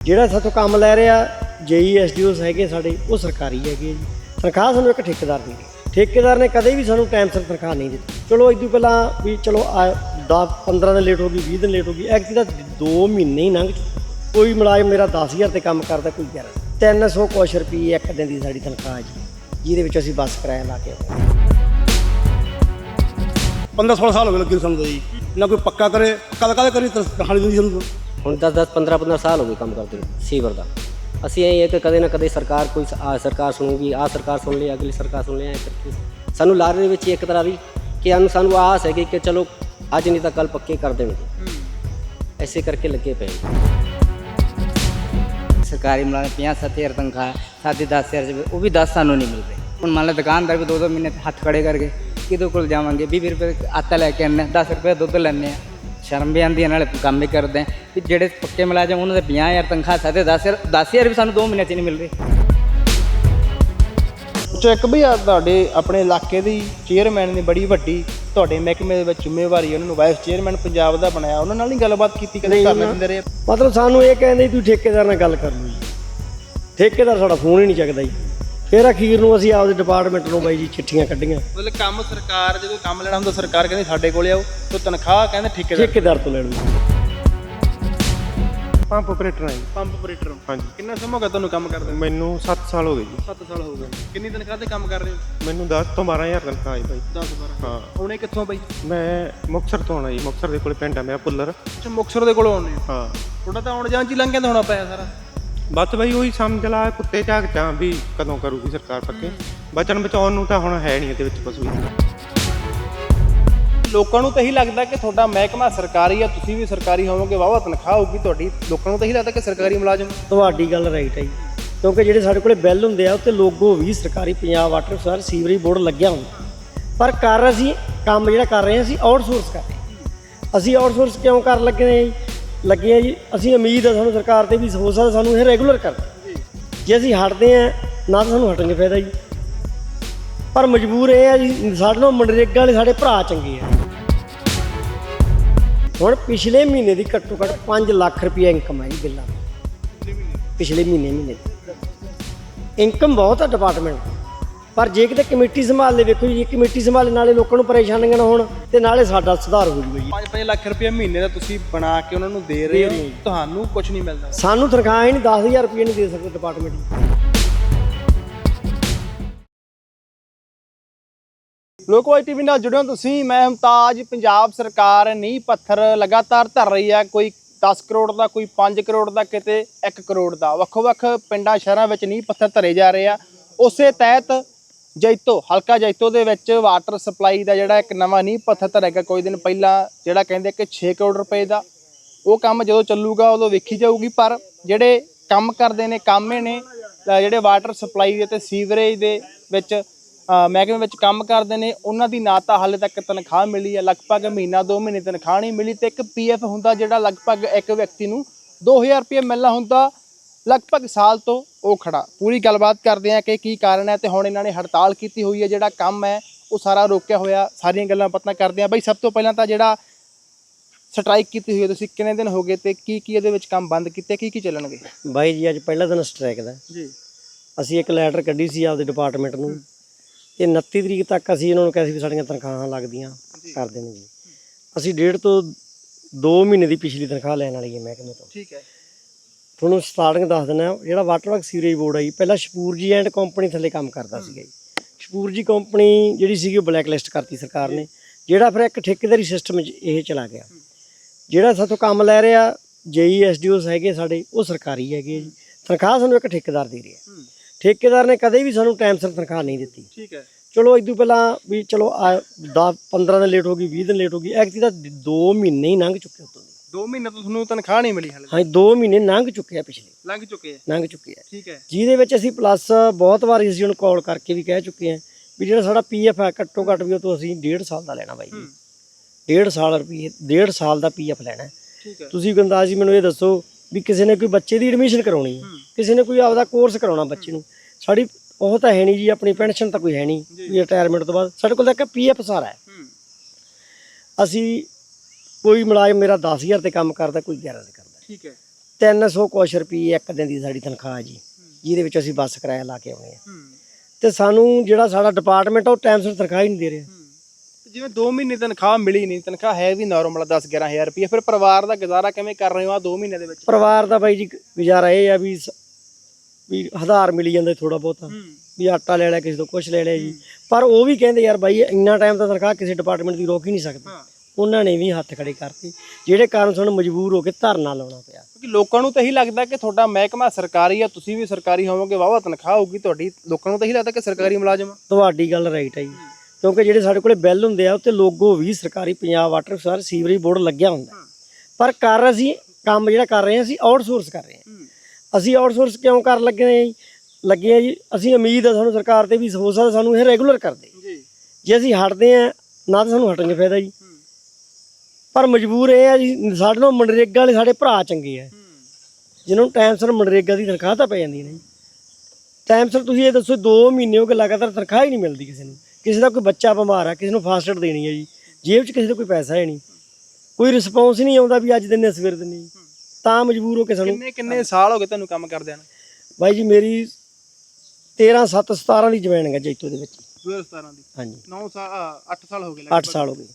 ਜਿਹੜਾ ਸਾਥੋਂ ਕੰਮ ਲੈ ਰਿਹਾ, ਜੇਈ ਐਸਡੀਓਸ ਹੈਗੇ ਸਾਡੇ, ਉਹ ਸਰਕਾਰੀ ਹੈਗੇ ਜੀ। ਤਨਖਾਹ ਸਾਨੂੰ ਇੱਕ ਠੇਕੇਦਾਰ ਦੀ ਠੇਕੇਦਾਰ ਨੇ ਕਦੇ ਵੀ ਸਾਨੂੰ ਟਾਈਮ ਸਿਰ ਤਨਖਾਹ ਨਹੀਂ ਦਿੱਤੀ। ਚਲੋ ਇਦੋਂ ਪਹਿਲਾਂ ਵੀ ਚਲੋ 10 15 ਦਿਨ ਲੇਟ ਹੋ ਗਈ 20 ਦਿਨ ਲੇਟ ਹੋ ਗਈ ਐਕਚੁਅਲੀ ਤਾਂ 2 ਮਹੀਨੇ ਹੀ ਲੰਘ ਚੁੱਕੇ। ਕੋਈ ਮੁਲਾਜ਼ਮ ਮੇਰਾ 10000 ਤੇ ਕੰਮ ਕਰਦਾ, ਕੋਈ 11 300 ਕੁਛ ਰੁਪਏ ਇੱਕ ਦਿਨ ਦੀ ਸਾਡੀ ਤਨਖਾਹ ਹੈ ਜੀ, ਜਿਹਦੇ ਵਿੱਚ ਅਸੀਂ ਬੱਸ ਕਿਰਾਇਆ ਲਾ ਕੇ ਆਉਂਦੇ ਹਾਂ। 15 16 ਸਾਲ ਹੋ ਗਏ ਲੱਗੇ ਸਾਨੂੰ ਤਾਂ ਜੀ। ਨਾ ਕੋਈ ਪੱਕਾ ਕਰੇ ਪੱਕਾ ਤਾਂ ਕਾਹਦੇ ਕਰੀ ਕਹਾਣੀ ਦਿੰਦੀ ਸਾਨੂੰ ਹੁਣ 10 10 15 15 ਸਾਲ ਹੋ ਗਏ ਕੰਮ ਕਰਦੇ ਸੀਵਰ ਦਾ। ਅਸੀਂ ਇਹ ਹੈ ਕਿ ਕਦੇ ਨਾ ਕਦੇ ਸਰਕਾਰ ਕੋਈ ਸ- ਆਹ ਸਰਕਾਰ ਸੁਣੂਗੀ ਆ ਸਰਕਾਰ ਸੁਣ ਲਈ, ਅਗਲੀ ਸਰਕਾਰ ਸੁਣ ਲਈ, ਐਂ ਕਰਕੇ। ਸਾਨੂੰ ਲਾਰੇ ਦੇ ਵਿੱਚ ਇੱਕ ਤਰ੍ਹਾਂ ਦੀ ਕਿ ਸਾਨੂੰ ਸਾਨੂੰ ਆਸ ਹੈਗੀ ਕਿ ਚਲੋ, ਅੱਜ ਨਹੀਂ ਤਾਂ ਕੱਲ ਪੱਕੇ ਕਰ ਦੇਣਗੇ। ਐਸੇ ਕਰਕੇ ਲੱਗੇ ਪਏ ਸਰਕਾਰੀ ਮੁਲਾਜ਼ਮ 50 ਹਜ਼ਾਰ ਤਨਖਾਹ, ਸਾਡੀ 10000 ਰੁਪਏ ਉਹ ਵੀ 10 ਸਾਨੂੰ ਨਹੀਂ ਮਿਲ ਰਹੇ ਹੁਣ ਮੰਨ ਲਓ ਦੁਕਾਨਦਾਰ ਵੀ ਦੋ ਦੋ ਮਹੀਨੇ ਹੱਥ ਖੜੇ ਕਰਕੇ ਕਿਹਦੇ ਕੋਲ ਜਾਵਾਂਗੇ? 20 ਰੁਪਏ ਆਟਾ ਲੈ ਕੇ ਆਉਂਦੇ 10 ਰੁਪਏ ਦੁੱਧ ਲੈਂਦੇ ਆ। ਸ਼ਰਮ ਵੀ ਆਉਂਦੀ ਹੈ ਨਾਲੇ ਕੰਮ ਵੀ ਕਰਦੇ ਆ। ਵੀ ਜਿਹੜੇ ਪੱਕੇ ਮੁਲਾਜ਼ਮ ਉਹਨਾਂ ਦੇ 50000 ਤਨਖਾਹ ਸਾਡੇ 10000 10000 ਵੀ ਸਾਨੂੰ 2 ਮਹੀਨੇ 'ਚ ਨਹੀਂ ਮਿਲ ਰਹੀ। ਚੈੱਕ ਵੀ ਆ ਤੁਹਾਡੇ ਆਪਣੇ ਇਲਾਕੇ ਦੀ ਚੇਅਰਮੈਨ ਨੇ ਬੜੀ ਵੱਡੀ ਤੁਹਾਡੇ ਮਹਿਕਮੇ ਦੇ ਵਿੱਚ ਜ਼ਿੰਮੇਵਾਰੀ ਉਹਨਾਂ ਨੂੰ ਵਾਈਸ ਚੇਅਰਮੈਨ ਪੰਜਾਬ ਦਾ ਬਣਾਇਆ ਉਹਨਾਂ ਨਾਲ ਨਹੀਂ ਗੱਲਬਾਤ ਕੀਤੀ ਕਦੇ ਕਰਨੇ ਦਿੰਦੇ ਰਹੇ? ਮਤਲਬ ਸਾਨੂੰ ਇਹ ਕਹਿੰਦੇ ਤੂੰ ਠੇਕੇਦਾਰ ਨਾਲ ਗੱਲ ਕਰ ਲਓ ਜੀ। ਠੇਕੇਦਾਰ ਸਾਡਾ ਫੋਨ ਹੀ ਨਹੀਂ ਚੱਕਦਾ ਜੀ। ਫਿਰ ਅਖੀਰ ਨੂੰ ਅਸੀਂ ਆਪਦੇ ਡਿਪਾਰਟਮੈਂਟ ਨੂੰ ਬਾਈ ਜੀ ਚਿੱਠੀਆਂ ਕੱਢੀਆਂ। ਮਤਲਬ ਕੰਮ ਸਰਕਾਰ ਜਦੋਂ ਕੰਮ ਲੈਣਾ ਹੁੰਦਾ ਸਰਕਾਰ ਕਹਿੰਦੀ ਸਾਡੇ ਕੋਲੇ ਆਓ ਤੇ ਤਨਖਾਹ ਕਹਿੰਦੇ ਠੇਕੇਦਾਰ ਠੇਕੇਦਾਰ ਤੋਂ ਲੈਣ ਪੰਪ ਆਪਰੇਟਰ ਹਾਂ ਜੀ। ਪੰਪ ਆਪਰੇਟਰ ਹਾਂਜੀ। ਕਿੰਨਾ ਸਮਾਂ ਹੋ ਗਿਆ ਤੁਹਾਨੂੰ ਕੰਮ ਕਰਦੇ ਮੈਨੂੰ 7 ਸਾਲ ਹੋ ਗਏ ਜੀ। 7 ਸਾਲ ਹੋ ਗਏ। ਕਿੰਨੀ ਤਨਖਾਹ ਤੇ ਕੰਮ ਕਰ ਰਹੇ ਹੋ? ਮੈਨੂੰ 10 ਤੋਂ 12000 ਤਨਖਾਹ ਆਈ ਬਾਈ। 10 12 ਹਾਂ। ਹੁਣੇ ਕਿੱਥੋਂ ਬਈ? ਮੈਂ ਮੁਕਤਸਰ ਤੋਂ ਆਉਣਾ ਜੀ। ਮੁਕਤਸਰ ਦੇ ਕੋਲੇ ਪਿੰਡ ਆ ਮੇਰਾ ਪੁੱਲਰ। ਅੱਛਾ ਮੁਕਤਸਰ ਦੇ ਕੋਲੋਂ ਆਉਂਦੇ ਹੋ? ਹਾਂ। ਤੁਹਾਡਾ ਤਾਂ ਆਉਣ ਜਾਣ ਚ ਹੀ ਲੰਘ ਜਾਂਦਾ ਹੋਣਾ ਪਿਆ ਸਾਰਾ। ਬਸ ਬਾਈ ਉਹੀ ਸਮਝ ਲਾ ਕੁੱਤੇ ਝਾਕ ਚਾਂ ਵੀ ਕਦੋਂ ਕਰੂਗੀ ਸਰਕਾਰ ਪੱਕੇ। ਬਚਨ ਬਚਾਉਣ ਨੂੰ ਤਾਂ ਹੁਣ ਹੈ ਨਹੀਂ ਇਹਦੇ ਵਿੱਚ ਕੁਝ ਵੀ। ਲੋਕਾਂ ਨੂੰ ਤਾਂ ਇਹੀ ਲੱਗਦਾ ਕਿ ਤੁਹਾਡਾ ਮਹਿਕਮਾ ਸਰਕਾਰੀ ਆ ਤੁਸੀਂ ਵੀ ਸਰਕਾਰੀ ਹੋਵੋਗੇ ਵਾਹਵਾ ਤਨਖਾਹ ਹੋਊਗੀ ਤੁਹਾਡੀ। ਲੋਕਾਂ ਨੂੰ ਤਾਂ ਇਹੀ ਲੱਗਦਾ ਕਿ ਸਰਕਾਰੀ ਮੁਲਾਜ਼ਮ। ਤੁਹਾਡੀ ਗੱਲ ਰਾਈਟ ਹੈ ਜੀ। ਕਿਉਂਕਿ ਜਿਹੜੇ ਸਾਡੇ ਕੋਲੇ ਬਿੱਲ ਹੁੰਦੇ ਆ ਉੱਤੇ ਲੋਗੋ ਵੀ ਸਰਕਾਰੀ ਪੰਜਾਬ ਵਾਟਰ ਸਰ ਸੀਵਰੇਜ ਬੋਰਡ ਲੱਗਿਆ ਹੁੰਦਾ। ਪਰ ਕਰ ਅਸੀਂ ਕੰਮ ਜਿਹੜਾ ਕਰ ਰਹੇ ਹਾਂ ਅਸੀਂ ਆਊਟਸੋਰਸ ਕਰ ਰਹੇ ਹਾਂ। ਅਸੀਂ ਆਊਟਸੋਰਸ ਕਿਉਂ ਕਰਨ ਲੱਗੇ ਨੇ ਜੀ? ਲੱਗੇ ਆ ਜੀ। ਅਸੀਂ ਉਮੀਦ ਆ ਸਾਨੂੰ ਸਰਕਾਰ ਤੇ ਵੀ ਹੋ ਸਕਦਾ ਸਾਨੂੰ ਇਹ ਰੈਗੂਲਰ ਕਰ ਜੇ। ਅਸੀਂ ਹਟਦੇ ਆ ਨਾ ਤਾਂ ਸਾਨੂੰ ਹਟਣ ਦਾ ਫਾਇਦਾ ਜੀ। ਪਰ ਮਜਬੂਰ ਇਹ ਆ ਜੀ ਸਾਡੇ ਨਾਲ ਮਨਰੇਗਾ ਵਾਲੇ ਸਾਡੇ ਭਰਾ ਚੰਗੇ ਆ। ਹੁਣ ਪਿਛਲੇ ਮਹੀਨੇ ਦੀ ਘੱਟੋ ਘੱਟ 5 ਲੱਖ ਰੁਪਏ ਇਨਕਮ ਹੈ ਜੀ ਬਿੱਲਾਂ ਪਿਛਲੇ ਮਹੀਨੇ? ਮਹੀਨੇ ਇਨਕਮ ਬਹੁਤ ਆ ਡਿਪਾਰਟਮੈਂਟ ਦੀ। ਪਰ ਜੇ ਕਿਤੇ ਕਮੇਟੀ ਸੰਭਾਲ ਲੈ ਵੇਖੋ ਜੀ ਕਮੇਟੀ ਸੰਭਾਲੇ ਨਾਲੇ ਲੋਕਾਂ ਨੂੰ ਪਰੇਸ਼ਾਨੀਆਂ ਨਾ ਹੋਣ ਤੇ ਨਾਲੇ ਸਾਡਾ ਸੁਧਾਰ ਹੋ ਜੂਗਾ ਜੀ। 5-5 ਲੱਖ ਰੁਪਏ ਮਹੀਨੇ ਦਾ ਤੁਸੀਂ ਬਣਾ ਕੇ ਉਹਨਾਂ ਨੂੰ ਦੇ ਰਹੇ ਹੋ ਤੁਹਾਨੂੰ ਕੁਝ ਨਹੀਂ ਮਿਲਦਾ। ਸਾਨੂੰ ਤਨਖਾਹ ਹੀ ਨਹੀਂ 10000 ਰੁਪਏ ਨਹੀਂ ਦੇ ਸਕਦੇ ਡਿਪਾਰਟਮੈਂਟ ਜੀ ਲੋਕਵਾਈ ਟੀਵੀ ਨਾਲ ਜੁੜਿਓ ਤੁਸੀਂ ਮੈਂ ਮੁਮਤਾਜ ਪੰਜਾਬ ਸਰਕਾਰ ਨੀਂਹ ਪੱਥਰ ਲਗਾਤਾਰ ਧਰ ਰਹੀ ਹੈ ਕੋਈ 10 ਕਰੋੜ ਦਾ ਕੋਈ 5 ਕਰੋੜ ਦਾ ਕਿਤੇ 1 ਕਰੋੜ ਦਾ। ਵੱਖ-ਵੱਖ ਪਿੰਡਾਂ ਸ਼ਹਿਰਾਂ ਵਿੱਚ ਨੀਂਹ ਪੱਥਰ ਧਰੇ ਜਾ ਰਹੇ ਆ। ਉਸੇ ਤਹਿਤ ਜੈਤੋ, ਹਲਕਾ ਜੈਤੋ ਦੇ ਵਿੱਚ ਵਾਟਰ ਸਪਲਾਈ ਦਾ ਜਿਹੜਾ ਇੱਕ ਨਵਾਂ ਨੀਂਹ ਪੱਥਰ ਧਰੇਗਾ ਕੋਈ ਦਿਨ ਪਹਿਲਾਂ, ਜਿਹੜਾ ਕਹਿੰਦੇ ਕਿ 6 ਕਰੋੜ ਰੁਪਏ ਦਾ। ਉਹ ਕੰਮ ਜਦੋਂ ਚੱਲੂਗਾ ਉਦੋਂ ਵੇਖੀ ਜਾਊਗੀ, ਪਰ ਜਿਹੜੇ ਕੰਮ ਕਰਦੇ ਨੇ, ਕਾਮੇ ਨੇ ਜਿਹੜੇ ਵਾਟਰ ਸਪਲਾਈ ਦੇ ਤੇ ਸੀਵਰੇਜ ਦੇ ਵਿੱਚ ਮਹਿਕਮੇ ਵਿੱਚ ਕੰਮ ਕਰਦੇ ਨੇ, ਉਹਨਾਂ ਦੀ ਨਾ ਤਾਂ ਹਾਲੇ ਤੱਕ ਤਨਖਾਹ ਮਿਲੀ ਹੈ, ਲਗਭਗ ਮਹੀਨਾ 2 ਮਹੀਨੇ ਤਨਖਾਹ ਨਹੀਂ ਮਿਲੀ ਤੇ ਇੱਕ ਪੀਐਫ ਹੁੰਦਾ ਜਿਹੜਾ ਲਗਭਗ ਇੱਕ ਵਿਅਕਤੀ ਨੂੰ 2000 ਰੁਪਏ ਮਿਲਣਾ ਹੁੰਦਾ। ਲਗਭਗ ਸਾਲ ਤੋਂ ਉਹ ਖੜਾ। ਪੂਰੀ ਗੱਲਬਾਤ ਕਰਦੇ ਆ ਕਿ ਕੀ ਕਾਰਨ ਹੈ ਤੇ ਹੁਣ ਇਹਨਾਂ ਨੇ ਹੜਤਾਲ ਕੀਤੀ ਹੋਈ ਹੈ ਜਿਹੜਾ ਕੰਮ ਹੈ ਉਹ ਸਾਰਾ ਰੋਕਿਆ ਹੋਇਆ। ਸਾਰੀਆਂ ਗੱਲਾਂ ਪਤਾ ਕਰਦੇ ਆ ਬਈ ਸਭ ਤੋਂ ਪਹਿਲਾਂ ਤਾਂ ਜਿਹੜਾ ਸਟ੍ਰਾਈਕ ਕੀਤੀ ਹੋਈ ਹੈ ਤੁਸੀਂ ਕਿੰਨੇ ਦਿਨ ਹੋ ਗਏ ਤੇ ਕੀ ਕੀ ਇਹਦੇ ਵਿੱਚ ਕੰਮ ਬੰਦ ਕੀਤੇ ਕੀ ਕੀ ਚੱਲਣਗੇ? ਬਾਈ ਜੀ ਅੱਜ ਪਹਿਲਾ ਦਿਨ ਸਟ੍ਰਾਈਕ ਦਾ। ਜੀ। ਅਸੀਂ ਇੱਕ ਲੈਟਰ ਕੱਢੀ ਸੀ ਆਪਦੇ ਡਿਪਾਰਟਮੈਂਟ ਨੂੰ। ਤੇ 29 ਤਰੀਕ ਤੱਕ ਅਸੀਂ ਇਹਨਾਂ ਨੂੰ ਕਿਹਾ ਸੀ ਵੀ ਸਾਡੀਆਂ ਤਨਖਾਹਾਂ ਲੱਗਦੀਆਂ ਕਰ ਦੇਣ ਜੀ। ਅਸੀਂ ਡੇਢ ਤੋਂ 2 ਮਹੀਨੇ ਦੀ ਪਿਛਲੀ ਤਨਖਾਹ ਲੈਣ ਵਾਲੀ ਹੈ ਮਹਿਕਮੇ ਤੋਂ। ਠੀਕ ਹੈ। ਤੁਹਾਨੂੰ ਸਟਾਰਟਿੰਗ ਦੱਸ ਦਿੰਦਾ ਜਿਹੜਾ ਵਾਟਰ ਵਰਕ ਸੀਵਰੇਜ ਬੋਰਡ ਹੈ ਜੀ ਪਹਿਲਾਂ ਸ਼ਪੂਰ ਜੀ ਐਂਡ ਕੰਪਨੀ ਥੱਲੇ ਕੰਮ ਕਰਦਾ ਸੀਗਾ ਜੀ। ਸ਼ਪੂਰ ਜੀ ਕੰਪਨੀ ਜਿਹੜੀ ਸੀਗੀ ਉਹ ਬਲੈਕ ਲਿਸਟ ਕਰਤੀ ਸਰਕਾਰ ਨੇ ਜਿਹੜਾ ਫਿਰ ਇੱਕ ਠੇਕੇਦਾਰੀ ਸਿਸਟਮ 'ਚ ਇਹ ਚਲਾ ਗਿਆ। ਜਿਹੜਾ ਸਾਥੋਂ ਕੰਮ ਲੈ ਰਿਹਾ ਜੇਈ ਐਸਡੀਓਸ ਹੈਗੇ ਸਾਡੇ ਉਹ ਸਰਕਾਰੀ ਹੈਗੇ ਜੀ। ਤਨਖਾਹ ਸਾਨੂੰ ਇੱਕ ਠੇਕੇਦਾਰ ਦੇ ਰਿਹਾ। ਠੇਕੇਦਾਰ ਨੇ ਕਦੇ ਵੀ ਸਾਨੂੰ ਟਾਈਮ ਸਿਰ ਤਨਖਾਹ ਨਹੀਂ ਦਿੱਤੀ। ਠੀਕ ਹੈ। ਚਲੋ ਇਦੋਂ ਪਹਿਲਾਂ ਵੀ ਚਲੋ 10 15 ਦਿਨ ਲੇਟ ਹੋ ਗਈ 20 ਦਿਨ ਲੇਟ ਹੋ ਗਈ ਐਕਚੁਅਲੀ ਤਾਂ 2 ਮਹੀਨੇ ਹੀ ਲੰਘ ਚੁੱਕੇ ਉਤੋਂ। 2 ਮਹੀਨੇ ਤੋਂ ਤੁਹਾਨੂੰ ਤਨਖਾਹ ਨਹੀਂ ਮਿਲੀ ਹਾਲੇ ਹਾਂ 2 ਮਹੀਨੇ ਲੰਘ ਚੁੱਕੇ ਆ ਪਿਛਲੇ। ਲੰਘ ਚੁੱਕੇ ਆ? ਲੰਘ ਚੁੱਕੇ ਆ। ਠੀਕ ਹੈ। ਜਿਹਦੇ ਵਿੱਚ ਅਸੀਂ ਪਲੱਸ ਬਹੁਤ ਵਾਰ ਅਸੀਂ ਉਹਨੂੰ ਕਾਲ ਕਰਕੇ ਵੀ ਕਹਿ ਚੁੱਕੇ ਹਾਂ ਵੀ ਜਿਹੜਾ ਸਾਡਾ ਪੀਐਫ ਹੈ ਘੱਟੋ ਘੱਟ ਵੀ ਉਹ ਤੋਂ ਅਸੀਂ 1.5 ਸਾਲ ਦਾ ਲੈਣਾ ਬਾਈ ਜੀ। 1.5 ਸਾਲ ਰੁਪਏ 1.5 ਸਾਲ ਦਾ ਪੀਐਫ ਲੈਣਾ। ਹੈ। ਠੀਕ ਹੈ। ਤੁਸੀਂ ਗੰਦਾਜ ਜੀ ਮੈਨੂੰ ਇਹ ਦੱਸੋ ਵੀ ਕਿਸੇ ਨੇ ਕੋਈ ਬੱਚੇ ਦੀ ਐਡਮਿਸ਼ਨ ਕਰਾਉਣੀ ਹੈ? ਕਿਸੇ ਨੇ ਕੋਈ ਆਪਦਾ ਕੋਰਸ ਕਰਾਉਣਾ ਬੱਚੇ ਨੂੰ? ਸਾਡੀ ਉਹ ਤਾਂ ਹੈ ਨਹੀਂ ਜੀ ਆਪਣੀ ਪੈਨਸ਼ਨ ਤਾਂ ਕੋਈ ਹੈ ਨਹੀਂ। ਵੀ ਰਿਟਾਇਰਮੈਂਟ ਤੋਂ ਬਾਅਦ ਸਾਡੇ ਕੋਲ ਤਾਂ ਇੱਕ ਪੀਐਫ ਸਾਰਾ ਹੂੰ। ਅਸੀਂ ਕੋਈ ਮੁਲਾਜ਼ਮ ਮੇਰਾ 10000 ਤੇ ਕੰਮ ਕਰਦਾ ਕੋਈ 11 ਤੇ ਕਰਦਾ। ਠੀਕ ਹੈ। 300 ਕੁਛ ਰੁਪਏ ਇੱਕ ਦਿਨ ਦੀ ਸਾਡੀ ਤਨਖਾਹ ਜੀ ਜਿਹਦੇ ਵਿੱਚ ਅਸੀਂ ਬੱਸ ਕਿਰਾਇਆ ਲਾ ਕੇ ਆਉਣੇ ਆ। ਤੇ ਸਾਨੂੰ ਜਿਹੜਾ ਸਾਡਾ ਡਿਪਾਰਟਮੈਂਟ ਆ ਉਹ ਟਾਈਮ ਸਿਰ ਤਨਖਾਹ ਹੀ ਨਹੀਂ ਦੇ ਰਿਹਾ। ਜਿਵੇਂ 2 ਮਹੀਨੇ ਤਨਖਾਹ ਮਿਲੀ ਨਹੀਂ ਤਨਖਾਹ ਹੈ ਵੀ ਨਾਰਮਲ 10 11000 ਰੁਪਏ ਫਿਰ ਪਰਿਵਾਰ ਦਾ ਗੁਜ਼ਾਰਾ ਕਿਵੇਂ ਕਰ ਰਹੇ ਹੋ ਆ 2 ਮਹੀਨੇ ਦੇ ਵਿੱਚ? ਪਰਿਵਾਰ ਦਾ ਬਾਈ ਜੀ ਗੁਜ਼ਾਰਾ ਇਹ ਆ ਵੀ ਵੀ ਹਜ਼ਾਰ ਮਿਲੀ ਜਾਂਦਾ ਥੋੜਾ ਬਹੁਤਾ। ਵੀ ਆਟਾ ਲੈ ਲਿਆ ਕਿਸੇ ਤੋਂ ਕੁਝ ਲੈ ਲਿਆ ਜੀ। ਪਰ ਉਹ ਵੀ ਕਹਿੰਦੇ ਯਾਰ ਬਾਈ ਇੰਨਾ ਟਾਈਮ ਤਾਂ ਤਨਖਾਹ ਕਿਸੇ ਡਿਪਾਰਟਮੈਂਟ ਦੀ ਰੋਕ ਹੀ ਨਹੀਂ ਸਕਦੀ। ਉਹਨਾਂ ਨੇ ਵੀ ਹੱਥ ਖੜੇ ਕਰਤੇ ਜਿਹੜੇ ਕਾਰਨ ਸਾਨੂੰ ਮਜਬੂਰ ਹੋ ਕੇ ਧਰਨਾ ਲਾਉਣਾ ਪਿਆ। ਕਿਉਂਕਿ ਲੋਕਾਂ ਨੂੰ ਤਾਂ ਇਹੀ ਲੱਗਦਾ ਕਿ ਤੁਹਾਡਾ ਮਹਿਕਮਾ ਸਰਕਾਰੀ ਆ ਤੁਸੀਂ ਵੀ ਸਰਕਾਰੀ ਹੋਵੋਗੇ ਵਾਹਵਾ ਤਨਖਾਹ ਹੋਊਗੀ ਤੁਹਾਡੀ ਲੋਕਾਂ ਨੂੰ ਤਾਂ ਇਹੀ ਲੱਗਦਾ ਕਿ ਸਰਕਾਰੀ ਮੁਲਾਜ਼ਮ ਆ। ਤੁਹਾਡੀ ਗੱਲ ਰਾਈਟ ਹੈ ਜੀ। ਕਿਉਂਕਿ ਜਿਹੜੇ ਸਾਡੇ ਕੋਲੇ ਬਿੱਲ ਹੁੰਦੇ ਆ ਉੱਤੇ ਲੋਗੋ ਵੀ ਸਰਕਾਰੀ ਪੰਜਾਬ ਵਾਟਰ ਸਰ ਸੀਵਰੇਜ ਬੋਰਡ ਲੱਗਿਆ ਹੁੰਦਾ। ਪਰ ਕਰ ਅਸੀਂ ਕੰਮ ਜਿਹੜਾ ਕਰ ਰਹੇ ਹਾਂ ਅਸੀਂ ਆਊਟਸੋਰਸ ਕਰ ਰਹੇ ਹਾਂ। ਅਸੀਂ ਆਊਟਸੋਰਸ ਕਿਉਂ ਕਰਨ ਲੱਗੇ ਹਾਂ ਜੀ? ਲੱਗੇ ਆ ਜੀ ਅਸੀਂ ਉਮੀਦ ਹੈ ਸਾਨੂੰ ਸਰਕਾਰ ਤੇ ਵੀ ਹੋ ਸਕਦਾ ਸਾਨੂੰ ਇਹ ਰੈਗੂਲਰ ਕਰਦੇ ਜੀ। ਜੇ ਅਸੀਂ ਹਟਦੇ ਆ ਨਾ ਤਾਂ ਸਾਨੂੰ ਹਟਣ 'ਚ ਫਾਇਦਾ ਜੀ। ਪਰ ਮਜਬੂਰ ਇਹ ਆ ਜੀ ਸਾਡੇ ਨਾਲ ਮਨਰੇਗਾ ਵਾਲੇ ਸਾਡੇ ਭਰਾ ਚੰਗੇ ਆ। ਜਿਨ੍ਹਾਂ ਨੂੰ ਟਾਈਮ ਸਿਰ ਮਨਰੇਗਾ ਦੀ ਤਨਖਾਹ ਤਾਂ ਪੈ ਜਾਂਦੀ ਜੀ ਟਾਈਮ ਸਿਰ ਤੁਸੀਂ ਇਹ ਦੱਸੋ 2 ਮਹੀਨੇ ਹੋ ਗਏ ਲਗਾਤਾਰ ਤਨਖਾਹ ਹੀ ਨਹੀਂ ਮਿਲਦੀ ਕਿਸੇ ਨੂੰ। ਕਿਸੇ ਦਾ ਕੋਈ ਬੱਚਾ ਬਿਮਾਰ ਆ ਕਿਸੇ ਨੂੰ ਫਾਸਟ ਦੇਣੀ ਹੈ ਜੀ। ਜੇਬ 'ਚ ਕਿਸੇ ਦਾ ਕੋਈ ਪੈਸਾ ਹੈ ਨਹੀਂ। ਕੋਈ ਰਿਸਪੌਂਸ ਨਹੀਂ ਆਉਂਦਾ ਵੀ ਅੱਜ ਦਿਨੇ ਸਵੇਰ ਦਿਨੇ ਤਾਂ ਮਜਬੂਰ ਹੋ ਕੇ ਸਾਨੂੰ ਕਿੰਨੇ ਕਿੰਨੇ ਸਾਲ ਹੋ ਗਏ ਤੁਹਾਨੂੰ ਕੰਮ ਕਰਦਿਆਂ ਨੂੰ? ਬਾਈ ਜੀ ਮੇਰੀ 13 7 17 ਦੀ ਜੁਆਇਨਿੰਗ ਹੈ ਜੈਤੋ ਦੇ ਵਿੱਚ। 2017 ਦੀ। ਹਾਂਜੀ। 9 ਸਾਲ 8 ਸਾਲ ਹੋ ਗਏ 8 ਸਾਲ ਹੋ ਗਏ।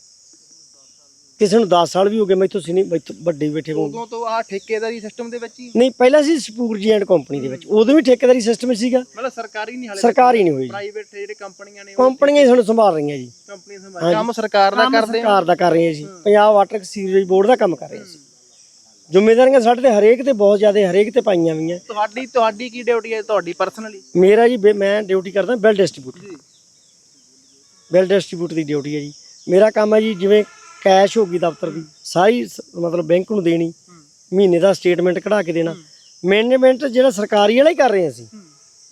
ਕਿਸੇ ਨੂੰ 10 ਸਾਲ ਵੀ ਹੋ ਗਏ ਮੈਥੋਂ ਸੀ ਨਹੀਂ ਮੈਥੋਂ ਵੱਡੇ ਬੈਠੇ ਹੋਣ। ਉਦੋਂ ਤੋਂ ਆ ਠੇਕੇਦਾਰੀ ਸਿਸਟਮ ਦੇ ਵਿੱਚ ਹੀ? ਨਹੀਂ ਪਹਿਲਾਂ ਸੀ ਸਪੂਰ ਜੀ ਐਂਡ ਕੰਪਨੀ ਦੇ ਵਿੱਚ। ਉਦੋਂ ਵੀ ਠੇਕੇਦਾਰੀ ਸਿਸਟਮ ਸੀਗਾ। ਮਤਲਬ ਸਰਕਾਰੀ ਨਹੀਂ ਹਾਲੇ ਸਰਕਾਰੀ ਨਹੀਂ ਹੋਈ ਜੀ। ਪ੍ਰਾਈਵੇਟ ਜਿਹੜੇ ਕੰਪਨੀਆਂ ਨੇ ਕੰਪਨੀਆਂ ਹੀ ਸਾਨੂੰ ਸੰਭਾਲ ਰਹੀਆਂ ਜੀ। ਕੰਪਨੀਆਂ ਸੰਭਾਲ ਕੰਮ ਸਰਕਾਰ ਦਾ ਕਰਦੇ ਆ? ਸਰਕਾਰ ਦਾ ਕਰ ਰਹੇ ਸੀ ਪੰਜਾਬ ਵਾਟਰ ਸੀਵਰੇਜ ਬੋਰਡ ਦਾ ਕੰਮ ਕਰ ਰਹੇ ਸੀ ਜ਼ਿੰਮੇਵਾਰੀਆਂ ਸਾਡੇ ਤੇ ਹਰੇਕ ਤੇ ਬਹੁਤ ਜ਼ਿਆਦਾ ਹਰੇਕ ਤੇ ਪਾਈਆਂ ਹੋਈਆਂ। ਤੁਹਾਡੀ ਤੁਹਾਡੀ ਕੀ ਡਿਊਟੀ ਹੈ ਤੁਹਾਡੀ ਪਰਸਨਲੀ ਮੇਰਾ ਜੀ ਮੈਂ ਡਿਊਟੀ ਕਰਦਾ ਬਿੱਲ ਡਿਸਟ੍ਰੀਬਿਊਟ ਬਿੱਲ ਡਿਸਟ੍ਰੀਬਿਊਟ ਦੀ ਡਿਊਟੀ ਹੈ ਜੀ। ਮੇਰਾ ਕੰਮ ਹੈ ਜੀ ਜਿਵੇਂ ਕੈਸ਼ ਹੋ ਗਈ ਦਫ਼ਤਰ ਦੀ ਸਾਰੀ ਸ- ਮਤਲਬ ਬੈਂਕ ਨੂੰ ਦੇਣੀ ਮਹੀਨੇ ਦਾ ਸਟੇਟਮੈਂਟ ਕਢਾ ਕੇ ਦੇਣਾ। ਮੈਨੇਜਮੈਂਟ ਜਿਹੜਾ ਸਰਕਾਰੀ ਵਾਲਾ ਹੀ ਕਰ ਰਹੇ ਹਾਂ ਅਸੀਂ।